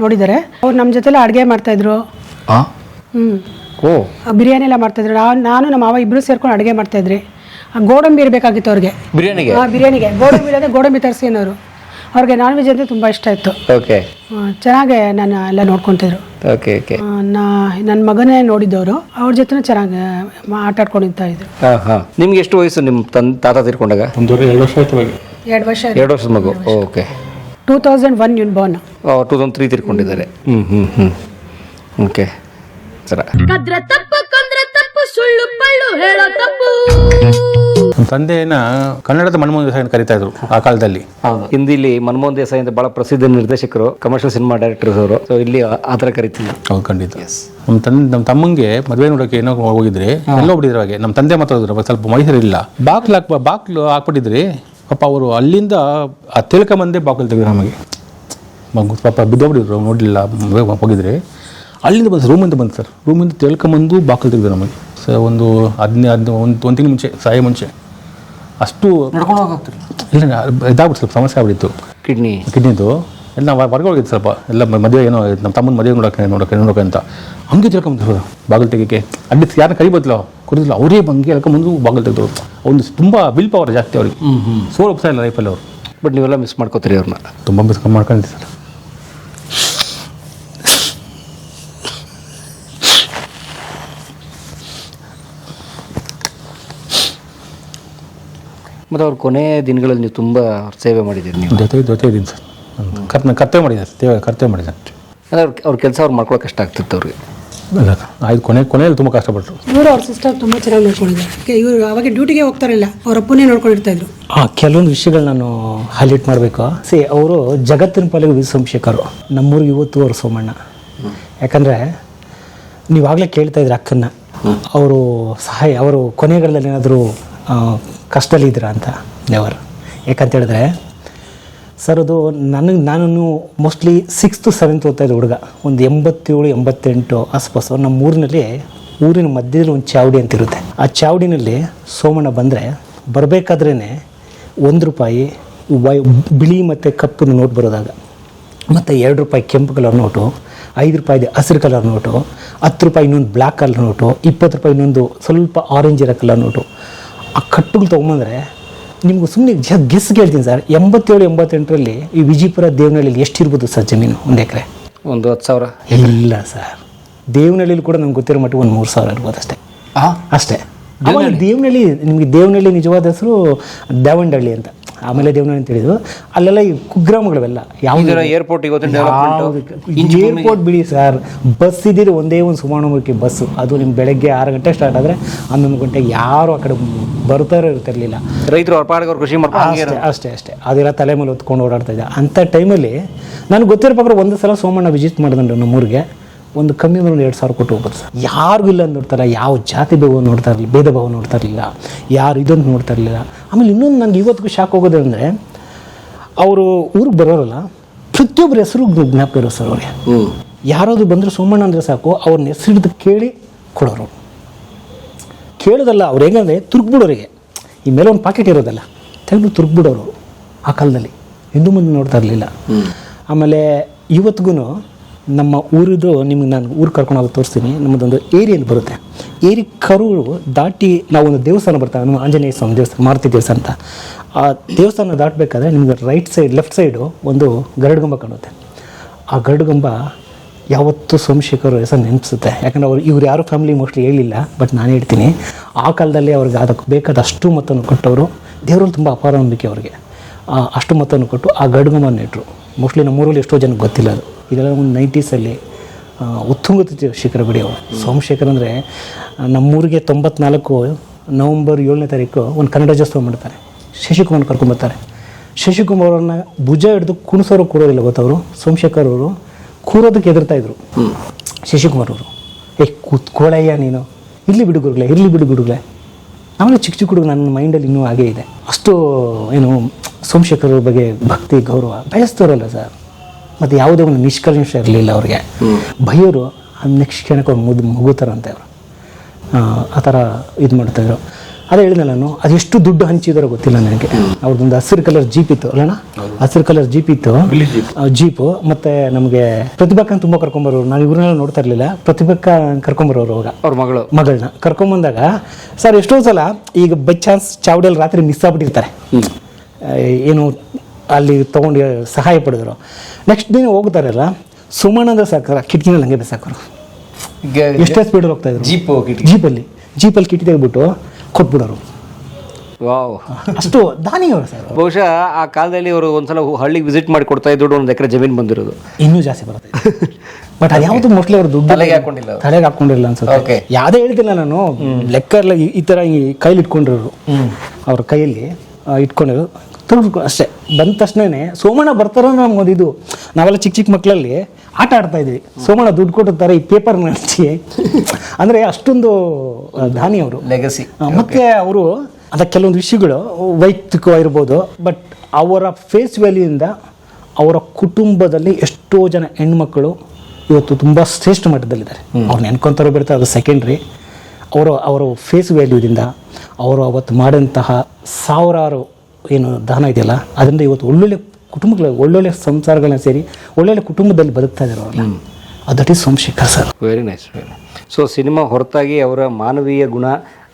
ನೋಡಿದ್ದಾರೆ ಅವ್ರು ನಮ್ಮ ಜೊತೆಲ್ಲ ಅಡುಗೆ ಮಾಡ್ತಾಯಿದ್ರು ಹ್ಞೂ ಓ. ಬಿರಿಯಾನಿ ಎಲ್ಲ ಮಾಡ್ತಾಯಿದ್ರು ಇದ್ರು. ನಾನು ನಮ್ಮ ಮಾವ ಇಬ್ರು ಸೇರ್ಕೊಂಡು ಅಡುಗೆ ಮಾಡ್ತಾಯಿದ್ರಿ ಆ ಗೋಡಂಬಿ ಇರಬೇಕಾಗಿತ್ತು ಅವ್ರಿಗೆ. ಬಿರಿಯಾನಿಗೆ? ಆ, ಬಿರಿಯಾನಿಗೆ. ಗೋಡಂಬಿ ಅಂದರೆ ಗೋಡಂಬಿ ತರಿಸಿ ಅನ್ನೋರು. ಅವ್ರಿಗೆ ನಾನ್ ವೆಜ್ ಅಂದರೆ ತುಂಬ ಇಷ್ಟ ಇತ್ತು. ಓಕೆ ಚೆನ್ನಾಗೆ ನಾನು ಎಲ್ಲ ನೋಡ್ಕೊತಿದ್ರು. ಓಕೆ ಓಕೆ ನನ್ನ ಮಗನೇ ನೋಡಿದ್ದವರು ಅವ್ರ ಜೊತೆ ಚೆನ್ನಾಗಿ ಆಟ ಆಡ್ಕೊಂಡಿರ್ತಾ ಇದ್ರು. ಹಾಂ ಹಾಂ. ನಿಮ್ಗೆ ಎಷ್ಟು ವಯಸ್ಸು ನಿಮ್ಮ ತನ್ ತಾತ ತೀರ್ಕೊಂಡಾಗ? ಒಂದೂವರೆ ಎರಡು ವರ್ಷ ಆಯ್ತು ಎರಡು ವರ್ಷ ಎರಡು ವರ್ಷದ ಮಗು. Okay two thousand one June born two thousand three ತೀರ್ಕೊಂಡಿದ್ದಾರೆ. ಹ್ಞೂ ಹ್ಞೂ ಹ್ಞೂ ಓಕೆ ಸರ. ಕದ್ರ ತಪ್ಪು ಕಂದ್ರ ತಪ್ಪು ಸುಳ್ಳು ಪಳ್ಳು ಹೇಳೋ ತಪ್ಪು. ನಮ್ಮ ತಂದೆನ ಕನ್ನಡದ ಮನಮೋಹನ್ ದೇಸಾಯಿ ಅಂತ ಕರಿತಾ ಇದ್ರು ಆ ಕಾಲದಲ್ಲಿ. ಹೌದು. ಹಿಂದಿಲಿ ಮನಮೋಹನ್ ದೇಸಾಯಿ ಅಂತ ಬಹಳ ಪ್ರಸಿದ್ಧ ನಿರ್ದೇಶಕರು ಕಮರ್ಷಿಯಲ್ ಸಿನಿಮಾ ಡೈರೆಕ್ಟರ್ಸ್ ಅವರು. ಸೊ ಇಲ್ಲಿ ಆ- ಆ ಥರ ಕರಿತೀವಿ ಹೌದು ಖಂಡಿತ. ನಮ್ಮ ತಂದೆ ನಮ್ಮ ತಮ್ಮಂಗೆ ಮದುವೆ ನೋಡೋಕೆ ಏನೋ ಹೋಗಿದ್ರಿ ಎಲ್ಲ ಹೋಗ್ಬಿಟ್ಟಿದ್ರು ಹಾಗೆ. ನಮ್ಮ ತಂದೆ ಮಾತ್ರ ಅವಾಗ ಸ್ವಲ್ಪ ಮೈಸೂರಿಲ್ಲ. ಬಾಕ್ಲು ಹಾಕ್ ಬಾಕ್ಲು ಹಾಕ್ಬಿಟ್ಟಿದ್ರಿ ಪಾಪ ಅವರು ಅಲ್ಲಿಂದ ಆ ತಿಳ್ಕೊಂಬಂದೇ ಬಾಕಲು ತೆಗೆದ್ರು ನಮಗೆ. ಮಗು ಪಾಪ ಬಿದ್ದೋಗ್ಬಿಟ್ಟಿದ್ರು ನೋಡಲಿಲ್ಲ ಹೋಗಿದ್ರಿ. ಅಲ್ಲಿಂದ ಬಂದು ರೂಮಿಂದ ಬಂದು ಸರ್ ರೂಮಿಂದ ತಿಳ್ಕೊಂಬಂದು ಬಾಕಲು ತೆಗೆದ್ರು ನಮಗೆ. ಸರ್ ಒಂದು ಹದಿನೈದು ಹದಿನೈದು ಒಂದು ಒಂದು ತಿಂಗಳು ಮುಂಚೆ ಸಾಯ ಮುಂಚೆ. ಅಷ್ಟು ನಡ್ಕೊಂಡು ಇಲ್ಲ ಇದಾಗ್ಬಿಟ್ಟು ಸ್ವಲ್ಪ ಸಮಸ್ಯೆ ಆಗ್ಬಿಟ್ಟಿತ್ತು. ಕಿಡ್ನಿ. ಕಿಡ್ನಿದು. ಎಲ್ಲ ನಾವು ಹೊರಗೆ ಹೋಗಿದ್ದು ಸ್ವಲ್ಪ. ಎಲ್ಲ ಮದುವೆ ಏನೋ. ನಮ್ಮ ತಮ್ಮನ ಮದುವೆ ನೋಡೋಕೆ ನೋಡೋಕೆ ನೋಡೋಕೆ ಅಂತ. ಹಂಗೆ ತಿಳ್ಕೊಂಬಿದ್ರು ಬಾಗಿಲು ತೆಗಿಕೆ ಅಲ್ಲಿ ಯಾರನ್ನ ಕರಿಬೋದಿಲ್ಲ ಕುರಿದಿಲ್ಲ. ಅವರೇ ಬಂಗೆ ಹೇಳ್ಕೊಂಬಂದು ಬಾಗಿಲು ತೆಗೆದು ಒಂದು ತುಂಬ ವಿಲ್ ಪವರ್ ಜಾಸ್ತಿ ಅವ್ರಿಗೆ. ಸೋಲ್ ಒಪ್ತಾ ಇಲ್ಲ ಲೈಫಲ್ಲಿ ಅವರು. ಬಟ್ ನೀವೆಲ್ಲ ಮಿಸ್ ಮಾಡ್ಕೋತೀರಿ ಅವ್ರನ್ನ. ತುಂಬ ಮಿಸ್ ಮಾಡ್ಕೊಂಡಿದ್ದೆ ಸರ್. ಮತ್ತು ಅವ್ರ ಕೊನೆ ದಿನಗಳಲ್ಲಿ ನೀವು ತುಂಬ ಸೇವೆ ಮಾಡಿದ್ದೀರಿ ನೀವು. ಜೊತೆ ಜೊತೆ ಇದ್ದೀನಿ ಸರ್. ಕರ್ತ ಕರ್ತವ್ಯ ಮಾಡಿದ್ದಾರೆ ದೇವ ಕರ್ತವ್ಯ ಮಾಡಿದ್ದಾರೆ. ಅಂದರೆ ಅವ್ರ ಅವ್ರ ಕೆಲಸ ಅವ್ರು ಮಾಡ್ಕೊಳ್ಳೋಕೆ ಕಷ್ಟ ಆಗ್ತಿತ್ತು ಅವ್ರಿಗೆ. ಇಲ್ಲ ಆಯ್ತು ಕೊನೆ ಕೊನೆಯಲ್ಲಿ ತುಂಬ ಕಷ್ಟಪಟ್ಟರು. ಇವರು ಅವ್ರ ಸಿಸ್ಟರ್ ತುಂಬ ಚೆನ್ನಾಗಿ ನೋಡ್ಕೊಂಡಿದ್ದಾರೆ. ಇವರು ಅವಾಗ ಡ್ಯೂಟಿಗೆ ಹೋಗ್ತಾರಿಲ್ಲ ಅವ್ರ ಅಪ್ಪನೇ ನೋಡ್ಕೊಂಡಿರ್ತಾ ಇದ್ರು. ಆ ಕೆಲವೊಂದು ವಿಷಯಗಳು ನಾನು ಹೈಲೈಟ್ ಮಾಡಬೇಕು? ಸಿ ಅವರು ಜಗತ್ತಿನ ಪಾಲಿಗೆ ವಿ ಸೋಮಶೇಖರು ನಮ್ಮೂರಿಗೆ ಇವತ್ತು ಅವರು ಸೋಮಣ್ಣ. ಯಾಕಂದರೆ ನೀವಾಗಲೇ ಕೇಳ್ತಾ ಇದ್ರಿ ಅಕ್ಕನ್ನ. ಅವರು ಸಹಾಯ ಅವರು ಕೊನೆಗಳಲ್ಲಿ ಏನಾದರೂ ಕಷ್ಟದಲ್ಲಿದ್ದೀರಾ ಅಂತ ನೆವರ್ ಯಾಕಂತ ಹೇಳಿದ್ರೆ, ಸರ್ ಅದು ನನಗೆ, ನಾನು ಮೋಸ್ಟ್ಲಿ ಸಿಕ್ಸ್ತು ಸೆವೆಂತ್ ಓದ್ತಾ ಇದ್ದ ಹುಡುಗ. ಒಂದು ಎಂಬತ್ತೇಳು, ಎಂಬತ್ತೆಂಟು ಆಸ್ಪಾಸ್ ನಮ್ಮ ಊರಿನಲ್ಲಿ ಊರಿನ ಮಧ್ಯದಲ್ಲಿ ಒಂದು ಚಾವಡಿ ಅಂತ ಇರುತ್ತೆ. ಆ ಚಾವಡಿನಲ್ಲಿ ಸೋಮಣ್ಣ ಬಂದರೆ ಬರಬೇಕಾದ್ರೇ ಒಂದು ರೂಪಾಯಿ ವೈ, ಬಿಳಿ ಮತ್ತು ಕಪ್ಪು ನೋಟ್ ಬರೋದಾಗ, ಮತ್ತು ಎರಡು ರೂಪಾಯಿ ಕೆಂಪು ಕಲರ್ ನೋಟು, ಐದು ರೂಪಾಯಿದು ಹಸಿರು ಕಲರ್ ನೋಟು, ಹತ್ತು ರೂಪಾಯಿ ಇನ್ನೊಂದು ಬ್ಲ್ಯಾಕ್ ಕಲರ್ ನೋಟು, ಇಪ್ಪತ್ತು ರೂಪಾಯಿ ಇನ್ನೊಂದು ಸ್ವಲ್ಪ ಆರೆಂಜ್ ಇರೋ ಕಲರ್ ನೋಟು. ಆ ಕಟ್ಟುಗಳು ತೊಗೊಂಬಂದ್ರೆ ನಿಮ್ಗೆ ಸುಮ್ಮನೆ ಜ ಗೆಸ್ ಕೇಳ್ತೀನಿ ಸರ್. ಎಂಬತ್ತೇಳು ಎಂಬತ್ತೆಂಟರಲ್ಲಿ ಈ ವಿಜಯಪುರ ದೇವನಹಳ್ಳಿಲಿ ಎಷ್ಟಿರ್ಬೋದು ಸರ್ ಜಮೀನು ಒಂದು ಎಕರೆ? ಒಂದು ಹತ್ತು ಸಾವಿರ. ಇಲ್ಲ ಸರ್. ದೇವನಹಳ್ಳಿಲಿ ಕೂಡ ನಮ್ಗೆ ಗೊತ್ತಿರೋ ಮಟ್ಟಿಗೆ ಒಂದು ಮೂರು ಸಾವಿರ ಇರ್ಬೋದು ಅಷ್ಟೇ. ಅಷ್ಟೇ. ದೇವನಹಳ್ಳಿ? ನಿಮಗೆ ದೇವನಹಳ್ಳಿ ನಿಜವಾದ ಹೆಸರು ದಾವಂಡಹಳ್ಳಿ ಅಂತ. ಆಮೇಲೆ ದೇವನಹಳ್ಳಿ ಅಂತ ಹೇಳಿದ್ರು ಅಲ್ಲೆಲ್ಲ ಈ ಕುಗ್ರಾಮಗಳವೆಲ್ಲ ಏರ್ಪೋರ್ಟ್ ಏರ್ಪೋರ್ಟ್ ಬಿಡಿ ಸರ್ ಬಸ್ ಇದ್ದಿದ್ದು ಒಂದೇ ಒಂದು ಸುವರ್ಣಮುಖಿ ಬಸ್ಸು ಅದು ನಿಮ್ಮ ಬೆಳಗ್ಗೆ ಆರು ಗಂಟೆ ಸ್ಟಾರ್ಟ್ ಆದರೆ ಹನ್ನೊಂದು ಗಂಟೆಗೆ ಯಾರು ಆ ಕಡೆ ಬರ್ತಾರೋ ಇರ್ತಿರ್ಲಿಲ್ಲ ರೈತರು ಅವ್ರ ಕೃಷಿ ಮಾಡ್ತಾರೆ ಅಷ್ಟೇ ಅಷ್ಟೇ ಅಷ್ಟೇ. ಅದೆಲ್ಲ ತಲೆ ಮೇಲೆ ಹೊತ್ಕೊಂಡು ಓಡಾಡ್ತಾ ಇದ್ದೆ. ಅಂಥ ಟೈಮಲ್ಲಿ ನನಗೆ ಗೊತ್ತಿರೋ ಪ್ರಕಾರ ಒಂದು ಸಲ ಸೋಮಣ್ಣ ವಿಸಿಟ್ ಮಾಡಿದ್ರು ನಮ್ಮೂರಿಗೆ ಒಂದು ಕಮ್ಮಿ ಅಂದ್ರೆ ಒಂದು ಎರಡು ಸಾವಿರ ಕೊಟ್ಟು ಹೋಗ್ಬೋದು ಸರ್. ಯಾರಿಗೂ ಇಲ್ಲ ಅಂತ ನೋಡ್ತಾರೆ ಯಾವ ಜಾತಿ ಭಾವ ನೋಡ್ತಾ ಇರಲಿಲ್ಲ ಭೇದ ಭಾವ ನೋಡ್ತಾ ಇರಲಿಲ್ಲ ಯಾರು ಇದೊಂದು ನೋಡ್ತಾ ಇರಲಿಲ್ಲ. ಆಮೇಲೆ ಇನ್ನೊಂದು ನನಗೆ ಇವತ್ತಿಗೂ ಶಾಕ್ ಹೋಗೋದು ಅಂದರೆ ಅವರು ಊರಿಗೆ ಬರೋರಲ್ಲ ಪ್ರತಿಯೊಬ್ಬರ ಹೆಸರು ಜ್ಞಾಪಕ ಇರೋ ಸರ್ ಅವ್ರಿಗೆ. ಯಾರಾದರೂ ಯಾರಾದ್ರು ಬಂದರೆ ಸೋಮಣ್ಣ ಅಂದರೆ ಸಾಕು ಅವ್ರನ್ನ ಹೆಸರಿಡ್ದು ಕೇಳಿ ಕೊಡೋರು. ಕೇಳೋದಲ್ಲ ಅವ್ರು ಹೆಂಗಂದರೆ ತುರ್ಗ್ಬಿಡೋರಿಗೆ. ಈ ಮೇಲೆ ಒಂದು ಪಾಕೆಟ್ ಇರೋದಲ್ಲ ತೆಗೆದು ತುರ್ಗ್ಬಿಡೋರು ಆ ಕಾಲದಲ್ಲಿ. ಹಿಂದೂ ಮುಂದೆ ನೋಡ್ತಾ ಇರಲಿಲ್ಲ. ಆಮೇಲೆ ಇವತ್ತಿಗೂ ನಮ್ಮ ಊರಿದು ನಿಮ್ಗೆ ನಾನು ಊರು ಕರ್ಕೊಂಡು ಹೋಗಿ ತೋರಿಸ್ತೀನಿ. ನಮ್ಮದೊಂದು ಏರಿಯಲ್ಲಿ ಬರುತ್ತೆ. ಏರಿ ಕರು ದಾಟಿ ನಾವು ಒಂದು ದೇವಸ್ಥಾನ ಬರ್ತಾವೆ ನಮ್ಮ ಆಂಜನೇಯ ಸ್ವಾಮಿ ದೇವಸ್ಥಾನ, ಮಾರುತಿ ದೇವಸ್ಥಾನ ಅಂತ. ಆ ದೇವಸ್ಥಾನ ದಾಟಬೇಕಾದ್ರೆ ನಿಮ್ಗೆ ರೈಟ್ ಸೈಡ್ ಲೆಫ್ಟ್ ಸೈಡು ಒಂದು ಗರಡುಗಂಬ ಕಾಣುತ್ತೆ. ಆ ಗರಡುಗಂಬ ಯಾವತ್ತೂ ಸೋಮಶೇಖರ್ ಹೆಸರು ನೆನಪಿಸುತ್ತೆ. ಯಾಕಂದ್ರೆ ಅವ್ರು ಇವ್ರು ಯಾರು ಫ್ಯಾಮಿಲಿ ಮೋಸ್ಟ್ಲಿ ಹೇಳಿಲ್ಲ ಬಟ್ ನಾನು ಹೇಳ್ತೀನಿ. ಆ ಕಾಲದಲ್ಲಿ ಅವ್ರಿಗೆ ಅದಕ್ಕೆ ಬೇಕಾದ ಅಷ್ಟು ಮೊತ್ತವನ್ನು ಕೊಟ್ಟವರು, ದೇವರಲ್ಲಿ ತುಂಬ ಅಪಾರ ನಂಬಿಕೆ ಅವ್ರಿಗೆ. ಅಷ್ಟು ಮೊತ್ತವನ್ನು ಕೊಟ್ಟು ಆ ಗಡ್ಗಮನ್ನು ಇಟ್ಟರು ಮೋಸ್ಟ್ಲಿ ನಮ್ಮೂರಲ್ಲಿ ಎಷ್ಟೋ ಜನಕ್ಕೆ ಗೊತ್ತಿಲ್ಲ ಅದು. ಇದೆಲ್ಲ ಒಂದು ನೈಂಟೀಸಲ್ಲಿ ಉತ್ತುಂಗದ ಶಿಖರ ಬಿಡಿ ಅವರು. ಸೋಮಶೇಖರ್ ಅಂದರೆ ನಮ್ಮೂರಿಗೆ ತೊಂಬತ್ನಾಲ್ಕು ನವಂಬರ್ ಏಳನೇ ತಾರೀಕು ಒಂದು ಕನ್ನಡ ರಾಜ್ಯೋತ್ಸವ ಮಾಡ್ತಾರೆ. ಶಶಿಕುಮಾರ್ ಕರ್ಕೊಂಬರ್ತಾರೆ ಶಶಿಕುಮಾರ್ ಅವ್ರನ್ನ ಭುಜ ಹಿಡಿದು ಕುಣಿಸೋರು ಕೂರೋದಿಲ್ಲ ಗೊತ್ತವರು? ಸೋಮಶೇಖರ್ ಅವರು ಕೂರೋದಕ್ಕೆ ಹೆದರ್ತಾ ಇದ್ರು. ಶಶಿಕುಮಾರ್ ಅವರು. ಏ ಕೂತ್ಕೊಳ್ಳಯ್ಯ ನೀನು. ಇರಲಿ ಬಿಡು ಗುರುಗಳೇ ಬಿಡುಗುರುಗಳೇ ಬಿಡು ಗುರುಗಳೇ. ಆಮೇಲೆ ಚಿಕ್ಕ ಚಿಕ್ಕ ಹುಡುಗ ನನ್ನ ಮೈಂಡಲ್ಲಿ ಇನ್ನೂ ಹಾಗೇ ಇದೆ. ಅಷ್ಟು ಏನು ಸೋಮಶೇಖರ್ ಅವ್ರ ಬಗ್ಗೆ ಭಕ್ತಿ ಗೌರವ ಬಯಸ್ತವ್ರಲ್ಲ ಸರ್. ಮತ್ತು ಯಾವುದೇ ಒಂದು ನಿಷ್ಕರ್ಷ ಇರಲಿಲ್ಲ ಅವ್ರಿಗೆ. ಭಯೋರು ನೆಕ್ಸ್ಟ್ ಕ್ಷಣಕ್ಕೆ ಅವ್ರು ಮುದ್ದು ಮುಗುತ್ತಾರಂತೆ ಅವರು. ಆ ಥರ ಇದು ಮಾಡ್ತಾಯಿದ್ರು ಅದೇ ಹೇಳಿದೆ ನಾನು ಅದೆಷ್ಟು ದುಡ್ಡು ಹಂಚಿದಾರೋ ಗೊತ್ತಿಲ್ಲ ನನಗೆ. ಅವ್ರದ್ದೊಂದು ಹಸಿರು ಕಲರ್ ಜೀಪ್ ಇತ್ತು ಅಲ್ಲಣ್ಣ? ಹಸಿರು ಕಲರ್ ಜೀಪ್ ಇತ್ತು. ಜೀಪು ಮತ್ತೆ ನಮಗೆ ಪ್ರತಿಭಾಕನ್ ತುಂಬಾ ಕರ್ಕೊಂಬರೋರು. ನಾವು ಇವ್ರನ್ನೆಲ್ಲ ನೋಡ್ತಾ ಇರಲಿಲ್ಲ. ಪ್ರತಿಭಕ್ಕ ಕರ್ಕೊಂಬರೋರು ಅವಾಗ. ಅವ್ರ ಮಗಳು. ಮಗಳನ್ನ. ಕರ್ಕೊಂಬಂದಾಗ ಸರ್ ಎಷ್ಟೋ ಸಲ ಈಗ ಬೈ ಚಾನ್ಸ್ ಚಾವಡಿಯಲ್ಲಿ ರಾತ್ರಿ ಮಿಸ್ ಆಗ್ಬಿಟ್ಟಿರ್ತಾರೆ. ಏನು ಅಲ್ಲಿ ತಗೊಂಡು ಸಹಾಯ ಪಡೆದ್ರು. ನೆಕ್ಸ್ಟ್ ದಿನ ಹೋಗ್ತಾರಲ್ಲ ಸುಮಣ್ಣದ ಸಾಕಾರ ಕಿಟಕಿನಲ್ಲಿ ಹಂಗೆ ಬೇಸಾಕರು. ಎಷ್ಟೇ ಸ್ಪೀಡಲ್ಲಿ ಹೋಗ್ತಾ ಇದ್ರು. ಜೀಪ್ ಜೀಪಲ್ಲಿ ಜೀಪಲ್ಲಿ ಕಿಟಕಿ ತೆಗೆದ್ಬಿಟ್ಟು ಕೊಟ್ಬಿಡೋರು. ವಾವ್. ಅಷ್ಟು ದಾನಿ ಅವರು. ಸರ್ ಬಹುಶಃ ಆ ಕಾಲದಲ್ಲಿ ಅವರು ಒಂದ್ಸಲ ಹಳ್ಳಿಗೆ ವಿಸಿಟ್ ಮಾಡಿ ಕೊಡ್ತಾ ಇದ್ದು ಒಂದು ಎಕರೆ ಜಮೀನು ಬಂದಿರೋದು. ಇನ್ನೂ ಜಾಸ್ತಿ ಬರುತ್ತೆ. ಬಟ್ ಅದು ಯಾವುದು ಮೋಸ್ಟ್ಲಿ ಅವ್ರು ದುಡ್ಡು ತಲೆಗೆ ಹಾಕೊಂಡಿಲ್ಲ ಅವ್ರು. ತಲೆಗೆ ಅನ್ಸುತ್ತೆ. Okay. ಯಾವುದೇ ಹೇಳ್ತಿಲ್ಲ ನಾನು. ಲೆಕ್ಕ ಎಲ್ಲ ಈ- ತರ ಥರ ಈ ಕೈಲಿ ಇಟ್ಕೊಂಡಿರೋರು. ಅವ್ರ ಕೈಯಲ್ಲಿ ಆ, ಇಟ್ಕೊಂಡಿರೋ ತುಳ್ಕೊ ಅಷ್ಟೇ ಬಂದ ತಕ್ಷಣನೇ ಸೋಮಣ್ಣ ಬರ್ತಾರ ನಮ್ಗೆ ಇದು ನಾವೆಲ್ಲ ಚಿಕ್ಕ ಚಿಕ್ಕ ಮಕ್ಕಳಲ್ಲಿ ಆಟ ಆಡ್ತಾ ಇದ್ವಿ. ಸೋಮಣ್ಣ ದುಡ್ಡು ಕೊಟ್ಟಿರ್ತಾರೆ ಈ ಪೇಪರ್ ನಡೆಸಿ ಅಂದರೆ ಅಷ್ಟೊಂದು ದಾನಿ ಅವರು. ಲೆಗಸಿ ಮತ್ತೆ ಅವರು ಅದ ಕೆಲವೊಂದು ವಿಷಯಗಳು ವೈಯಕ್ತಿಕವಾಗಿರ್ಬೋದು ಬಟ್ ಅವರ ಫೇಸ್ ವ್ಯಾಲ್ಯೂಯಿಂದ ಅವರ ಕುಟುಂಬದಲ್ಲಿ ಎಷ್ಟೋ ಜನ ಹೆಣ್ಮಕ್ಳು ಇವತ್ತು ತುಂಬ ಶ್ರೇಷ್ಠ ಮಟ್ಟದಲ್ಲಿದ್ದಾರೆ. ಅವ್ರು ನೆನ್ಕೊಂತಾರೋ ಬಿಡ್ತಾರೆ ಅದು ಸೆಕೆಂಡ್ರಿ ಅವರು ಅವರ ಫೇಸ್ ವ್ಯಾಲ್ಯೂದಿಂದ ಅವರು ಅವತ್ತು ಮಾಡಿದಂತಹ ಸಾವಿರಾರು ಏನು ದಾನ ಇದೆಯಲ್ಲ ಅದರಿಂದ ಇವತ್ತು ಒಳ್ಳೊಳ್ಳೆ ಕುಟುಂಬಗಳ ಒಳ್ಳೊಳ್ಳೆ ಸಂಸಾರಗಳನ್ನ ಸೇರಿ ಒಳ್ಳೊಳ್ಳೆ ಕುಟುಂಬದಲ್ಲಿ ಬದುಕ್ತಾ ಇದ್ದಾರೆ ಅವರು ಅದು that is Somashekar sir. Very nice very so cinema ಹೊರತಾಗಿ ಅವರ ಮಾನವೀಯ ಗುಣ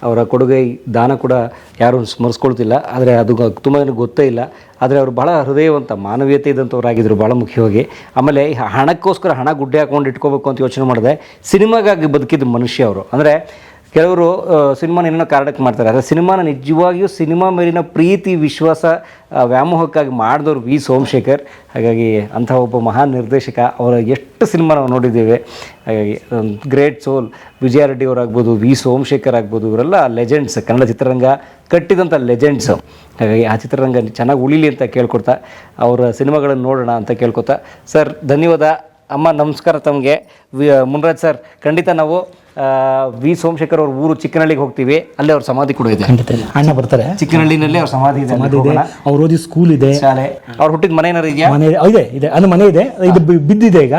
ಅವರ ಕೊಡುಗೆ ದಾನ ಕೂಡ ಯಾರು ಸ್ಮರಿಸ್ಕೊಳ್ತಿಲ್ಲ. ಆದರೆ ಅದು ತುಂಬ ನನಗೆ ಗೊತ್ತೇ ಇಲ್ಲ. ಆದರೆ ಅವರು ಭಾಳ ಹೃದಯವಂತ ಮಾನವೀಯತೆ ಇದ್ದಂಥವ್ರಾಗಿದ್ದರು ಭಾಳ ಮುಖ್ಯವಾಗಿ. ಆಮೇಲೆ ಹಣಕ್ಕೋಸ್ಕರ ಹಣ ಗುಡ್ಡೆ ಹಾಕೊಂಡು ಇಟ್ಕೋಬೇಕು ಅಂತ ಯೋಚನೆ ಮಾಡಿದೆ ಸಿನಿಮಾಗಾಗಿ ಬದುಕಿದ ಮನುಷ್ಯ ಅವರು. ಅಂದರೆ ಕೆಲವರು ಸಿನಿಮಾನ ಏನೋ ಕಾರಣಕ್ಕೆ ಮಾಡ್ತಾರೆ. ಆದರೆ ಸಿನಿಮಾನ ನಿಜವಾಗಿಯೂ ಸಿನಿಮಾ ಮೇಲಿನ ಪ್ರೀತಿ, ವಿಶ್ವಾಸ ವ್ಯಾಮೋಹಕ್ಕಾಗಿ ಮಾಡಿದವರು ವಿ. ಸೋಮಶೇಖರ್. ಹಾಗಾಗಿ ಅಂಥ ಒಬ್ಬ ಮಹಾನ್ ನಿರ್ದೇಶಕ. ಅವರ ಎಷ್ಟು ಸಿನಿಮಾ ನಾವು ನೋಡಿದ್ದೇವೆ. ಹಾಗಾಗಿ ಗ್ರೇಟ್ ಸೋಲ್, ವಿಜಯ ರೆಡ್ಡಿ ಅವರಾಗ್ಬೋದು, ವಿ. ಸೋಮಶೇಖರ್ ಆಗ್ಬೋದು, ಇವರೆಲ್ಲ ಲೆಜೆಂಡ್ಸ್, ಕನ್ನಡ ಚಿತ್ರರಂಗ ಕಟ್ಟಿದಂಥ ಲೆಜೆಂಡ್ಸ್. ಹಾಗಾಗಿ ಆ ಚಿತ್ರರಂಗ ಚೆನ್ನಾಗಿ ಉಳಿಲಿ ಅಂತ ಕೇಳ್ಕೊಡ್ತಾ, ಅವರ ಸಿನಿಮಾಗಳನ್ನು ನೋಡೋಣ ಅಂತ ಕೇಳ್ಕೊತಾ. ಸರ್, ಧನ್ಯವಾದ. ಅಮ್ಮ, ನಮಸ್ಕಾರ ತಮಗೆ. ಮುನ್ರಾಜ್ ಸರ್ ಖಂಡಿತ ನಾವು ವಿ ಸೋಮಶೇಖರ್ ಅವ್ರ ಊರು ಚಿಕ್ಕನಹಳ್ಳಿಗೆ ಹೋಗ್ತೀವಿ ಅಲ್ಲೇ ಅವ್ರ ಸಮಾಧಿ ಕೂಡ ಇದೆ. ಖಂಡಿತ ಅಣ್ಣ ಬರ್ತಾರೆ. ಚಿಕ್ಕನಹಳ್ಳಿನಲ್ಲಿ ಅವ್ರ ಸಮಾಧಿ ಇದೆ ಸಮಾಧಿ ಇದೆ. ಅವ್ರು ಓದಿ ಸ್ಕೂಲ್ ಇದೆ. ಶಾಲೆ. ಅವ್ರ ಹುಟ್ಟಿದ ಮನೆ ಏನಾರು ಇದೆಯಾ? ಮನೆ ಇದೆ- ಇದೆ. ಅದು ಮನೆ ಇದೆ. ಇದು ಬಿ- ಬಿದ್ದಿದೆ ಈಗ.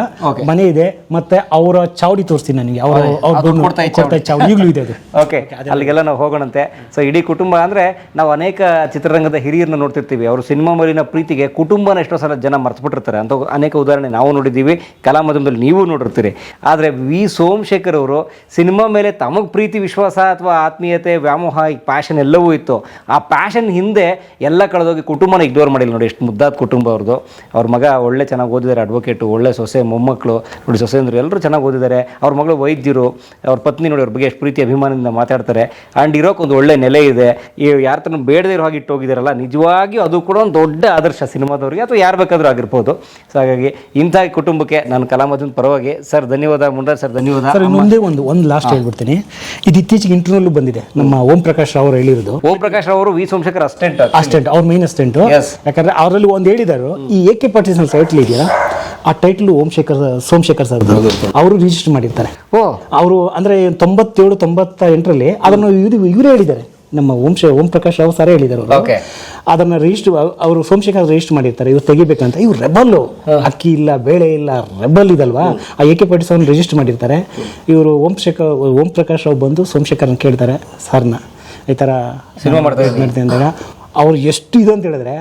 ಮನೆ ಇದೆ. ಮತ್ತೆ ಅವರ ಚಾವಡಿ ತೋರಿಸ್ತೀನಿ ನನಗೆ. ಅವ್ರ ಅವ್ರ ಕೊಡ್ತಾ ಇದ್ದ ಚಾವಡಿ. ಈಗಲೂ ಇದೆ ಅದು. ಓಕೆ. ಅಲ್ಲಿಗೆಲ್ಲ ನಾವು ಹೋಗೋಣಂತೆ. ಸೊ ಇಡೀ ಕುಟುಂಬ ಅಂದ್ರೆ ನಾವು ಅನೇಕ ಚಿತ್ರರಂಗದ ಹಿರಿಯರನ್ನ ನೋಡ್ತಿರ್ತೀವಿ. ಅವರು ಸಿನಿಮಾ ಮೇಲಿನ ಪ್ರೀತಿಗೆ ಕುಟುಂಬನ ಎಷ್ಟೋ ಸಲ ಜನ ಮರ್ತ್ಬಿಟ್ಟಿರ್ತಾರೆ. ಅಂತ ಅನೇಕ ಉದಾಹರಣೆ ನಾವು ನೋಡಿದ್ದೀವಿ. ಕಲಾ ಮಾಧ್ಯಮದಲ್ಲಿ ನೀವು ನೋಡಿರ್ತೀರಿ. ಆದರೆ ವಿ ಸೋಮಶೇಖರ್ ಅವರು ಸಿನಿಮಾ ಮೇಲೆ ತಮಗೆ ಪ್ರೀತಿ, ವಿಶ್ವಾಸ ಅಥವಾ ಆತ್ಮೀಯತೆ, ವ್ಯಾಮೋಹ, ಈ ಪ್ಯಾಷನ್ ಎಲ್ಲವೂ ಇತ್ತು. ಆ ಪ್ಯಾಷನ್ ಹಿಂದೆ ಎಲ್ಲ ಕಳೆದೋಗಿ ಕುಟುಂಬನ ಇಗ್ನೋರ್ ಮಾಡಿಲ್ಲ ನೋಡಿ, ಎಷ್ಟು ಮುದ್ದಾದ ಕುಟುಂಬ ಅವ್ರದ್ದು ಅವ್ರ ಮಗ ಒಳ್ಳೆ ಚೆನ್ನಾಗಿ ಓದಿದ್ದಾರೆ ಅಡ್ವೊಕೇಟು ಒಳ್ಳೆ ಸೊಸೆ ಮೊಮ್ಮಕ್ಕಳು ನೋಡಿ ಸೊಸೆಂದ್ರು ಎಲ್ಲರೂ ಚೆನ್ನಾಗಿ ಓದಿದ್ದಾರೆ. ಅವ್ರ ಮಗಳು ವೈದ್ಯರು, ಅವ್ರ ಪತ್ನಿ ನೋಡಿ ಅವ್ರ ಬಗ್ಗೆ ಎಷ್ಟು ಪ್ರೀತಿ, ಅಭಿಮಾನದಿಂದ ಮಾತಾಡ್ತಾರೆ. ಆ್ಯಂಡ್ ಇರೋಕೆ ಒಂದು ಒಳ್ಳೆ ನೆಲೆ ಇದೆ. ಈ ಯಾರ ತನಕ ಬೇಡದೇ ಇರೋ ಹಾಗೆ ಇಟ್ಟೋಗಿದ್ದಾರಲ್ಲ ನಿಜವಾಗಿಯೂ ಅದು ಕೂಡ ಒಂದು ದೊಡ್ಡ ಆದರ್ಶ ಸಿನಿಮಾದವ್ರಿಗೆ, ಅಥವಾ ಯಾರು ಬೇಕಾದರೂ ಆಗಿರ್ಬೋದು. ಸೊ ಹಾಗಾಗಿ ಇಂಥ ಕುಟುಂಬಕ್ಕೆ ನಾನು ಕಲಾಮದನ್ ಪರವಾಗಿ ಸರ್ ಧನ್ಯವಾದ ಮುಂಡಾರ್ ಸರ್ ಧನ್ಯವಾದ. ಸರ್ ಮುಂದೆ ಒಂದು ಒಂದು ಲಾಸ್ಟ್ ಹೇಳ್ಬಿಡ್ತೀನಿ. ಇದು ಇತ್ತೀಚೆಗೆ ಇಂಟರ್ನಲ್ಲೂ ಬಂದಿದೆ. ನಮ್ಮ ಓಂ ಪ್ರಕಾಶ್ ರಾವ್ ಅವರು ಹೇಳಿರೋದು. ಓಂ ಪ್ರಕಾಶ್ ಅವರು ವಿ ಸೋಮಶೇಖರ್ ಅಸ್ಟೆಂಟ್ ಅಸ್ಟೆಂಟ್ ಅವ್ರ ಮೈನ್ ಅಸ್ಟೆಂಟ್ Yes. ಯಾಕಂದ್ರೆ ಅವರಲ್ಲಿ ಒಂದು ಹೇಳಿದಾರು ಈ ಎ ಕೆ ಪಾಟೀಲ್ ಟೈಟ್ಲ್ ಇದೆಯಾ? ಆ ಟೈಟ್ಲು ಓಂಶೇಖರ್ ಸೋಮಶೇಖರ್ ಸರ್ ಅವರು ರಿಜಿಸ್ಟರ್ ಮಾಡಿರ್ತಾರೆ. ಓ. ಅವರು ಅಂದ್ರೆ ತೊಂಬತ್ತೇಳು ತೊಂಬತ್ತ ಎಂಟರಲ್ಲಿ ಅದನ್ನು ಇವರು ಇವರೇ ಹೇಳಿದ್ದಾರೆ. ನಮ್ಮ ವಂಶ ಶೇ ಓಂ ಪ್ರಕಾಶ್ ರಾವ್ ಸರೇ ಹೇಳಿದರು ಅವರು. ಅದನ್ನ ರಿಜಿಸ್ಟರ್ ಅವರು ಸೋಮಶೇಖರ್ ರಿಜಿಸ್ಟರ್ ಮಾಡಿರ್ತಾರೆ ಇವ್ರು ತೆಗಿಬೇಕಂತ. ಇವ್ರು ರೆಬಲ್ ಅಕ್ಕಿ ಇಲ್ಲ ಬೇಳೆ ಇಲ್ಲ ರೆಬಲ್ ಇದಲ್ವಾ? ಆ ಎ ಕೆ ಪಾಟೀಲ್ ಅವ್ರನ್ನ ರಿಜಿಸ್ಟರ್ ಮಾಡಿರ್ತಾರೆ. ಇವರು ಓಂ ಶೇಖರ್ ಓಂ ಪ್ರಕಾಶ್ ರಾವ್ ಬಂದು ಸೋಮಶೇಖರ್ನ ಕೇಳ್ತಾರೆ ಸರ್ನ. ಈ ಥರ ಸಿನಿಮಾ ಮಾಡ್ತಾ ಮಾಡ್ತೀನಿ ಅಂದಾಗ ಅವ್ರು ಎಷ್ಟು ಇದು ಅಂತ ಹೇಳಿದ್ರೆ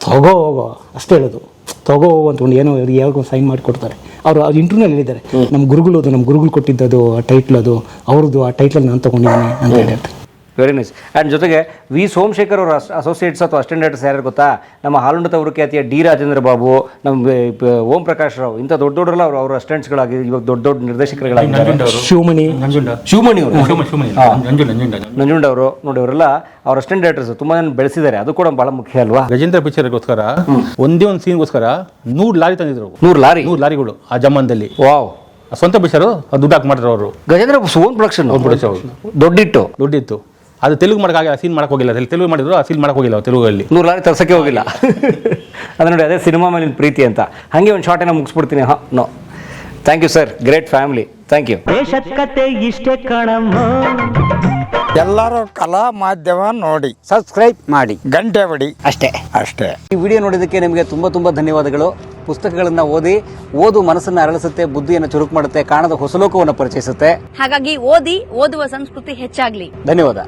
ತಗೋ ಹೋಗೋ. ಅಷ್ಟೇ ಹೇಳೋದು. ತಗೋ ಹೋಗೋ ಅಂತ ಒಂದು ಏನೋ ಯಾವಾಗ ಸೈನ್ ಮಾಡಿ ಕೊಡ್ತಾರೆ ಅವರು ಅದು ಇಂಟರ್ವ್ಯೂನಲ್ಲಿ ಹೇಳಿದ್ದಾರೆ ನಮ್ಮ ಗುರುಗಳು ಅದು ನಮ್ಮ ಗುರುಗಳು ಕೊಟ್ಟಿದ್ದದು ಆ ಟೈಟ್ಲ್ ಅದು ಅವ್ರದ್ದು ಆ ಟೈಟ್ಲಲ್ಲಿ ನಾನು ತೊಗೊಂಡಿದ್ದೀನಿ ಅಂತ ಹೇಳಿರ್ತಾರೆ ವೆರಿ ನೈಸ್ ಆ್ಯಂಡ್ ಜೊತೆಗೆ ವಿ ಸೋಮಶೇಖರ್ ಅವರ ಅಸೋಸಿಯೇಟ್ಸ್ ಅಥವಾ ಅಸ್ಟೆಂಡೇಟರ್ಸ್ ಯಾರು ಗೊತ್ತಾ? ನಮ್ಮ ಹಾಲುಂಡ ತವರು ಖ್ಯಾತಿಯ ಡಿ ರಾಜೇಂದ್ರ ಬಾಬು ನಮ್ಮ ಓಂ ಪ್ರಕಾಶ್ ರಾವ್ ಇಂಥ ದೊಡ್ಡ ದೊಡ್ಡರಲ್ಲ ಅವರು ಅವರ ಅಸ್ಟೆಂಟ್ಸ್ಗಳಾಗಿ ಇವಾಗ ದೊಡ್ಡ ದೊಡ್ಡ ನಿರ್ದೇಶಕರುಗಳಾಗಿ ಶಿವಮಣಿ. ಶಿವಮಣಿ ಅವರು. ನಂಜುಂಡ ಅವರು. ನೋಡಿ ಅವರೆಲ್ಲ ಅವ್ರ ಡೈರೆಕ್ಟರ್ಸ್ ತುಂಬಾ ಜನ ಬೆಳೆಸಿದ್ದಾರೆ. ಅದು ಕೂಡ ಬಹಳ ಮುಖ್ಯ ಅಲ್ವಾ? ಗಜೇಂದ್ರ ಪಿಕ್ಚರ್ಗೋಸ್ಕರ ಒಂದೇ ಒಂದು ಸೀನ್ಗೋಸ್ಕರ ನೂರು ಲಾರಿ ತಂದಿದ್ರು. ನೂರು ಲಾರಿ? ನೂರು ಲಾರಿಗಳು ಆ ಜಮಾನದಲ್ಲಿ ವಾವ್. ಸ್ವಂತ ಪಿಕ್ಚರು ದುಡ್ಡು ಹಾಕಿ ಮಾಡಿದ್ರು ಅವರು. ಗಜೇಂದ್ರ ಓನ್ ಪ್ರೊಡಕ್ಷನ್ ದೊಡ್ಡಿಟ್ಟು. ದುಡ್ಡಿತ್ತು. ಅದು ತೆಲುಗು ಮಾಡೋಕ್ಕಾಗಿ ಆ ಸೀನ್ ಮಾಡಕ್ಕೆ ಹೋಗಿಲ್ಲ. ಅದ್ರಲ್ಲಿ ತೆಲುಗು ಮಾಡಿದ್ರು ಆ ಸೀನ್ ಮಾಡಕ್ಕೆ ಹೋಗಿಲ್ಲ ತೆಲುಗಲ್ಲಿ. ನೂರು ಲಾರಿ ತರ್ಸಕ್ಕೆ ಹೋಗಿಲ್ಲ. ಅದು ನೋಡಿ ಅದೇ ಸಿನಿಮಾ ಮೇಲಿನ ಪ್ರೀತಿ ಅಂತ. ಹಾಗೆ ಒಂದು ಶಾರ್ಟೇನ ಮುಗಿಸ್ಬಿಡ್ತೀನಿ. ಹಾ no thank you sir great family thank you ದೇಶದ ಕತೆ ಇಷ್ಟೇ ಕಣಮ್ಮ. ಎಲ್ಲರೂ ಕಲಾ ಮಾಧ್ಯಮ ನೋಡಿ ಸಬ್ಸ್ಕ್ರೈಬ್ ಮಾಡಿ ಗಂಟೆ ಬಡಿ. ಅಷ್ಟೇ. ಅಷ್ಟೇ. ಈ ವಿಡಿಯೋ ನೋಡಿದ್ದಕ್ಕೆ ನಿಮಗೆ ತುಂಬ ತುಂಬ ಧನ್ಯವಾದಗಳು. ಪುಸ್ತಕಗಳನ್ನು ಓದಿ ಓದು ಮನಸ್ಸನ್ನು ಅರಳಿಸುತ್ತೆ ಬುದ್ಧಿಯನ್ನು ಚುರುಕು ಮಾಡುತ್ತೆ ಕಾಣದ ಹೊಸಲೋಕವನ್ನು ಪರಿಚಯಿಸುತ್ತೆ. ಹಾಗಾಗಿ ಓದಿ ಓದುವ ಸಂಸ್ಕೃತಿ ಹೆಚ್ಚಾಗ್ಲಿ. ಧನ್ಯವಾದ.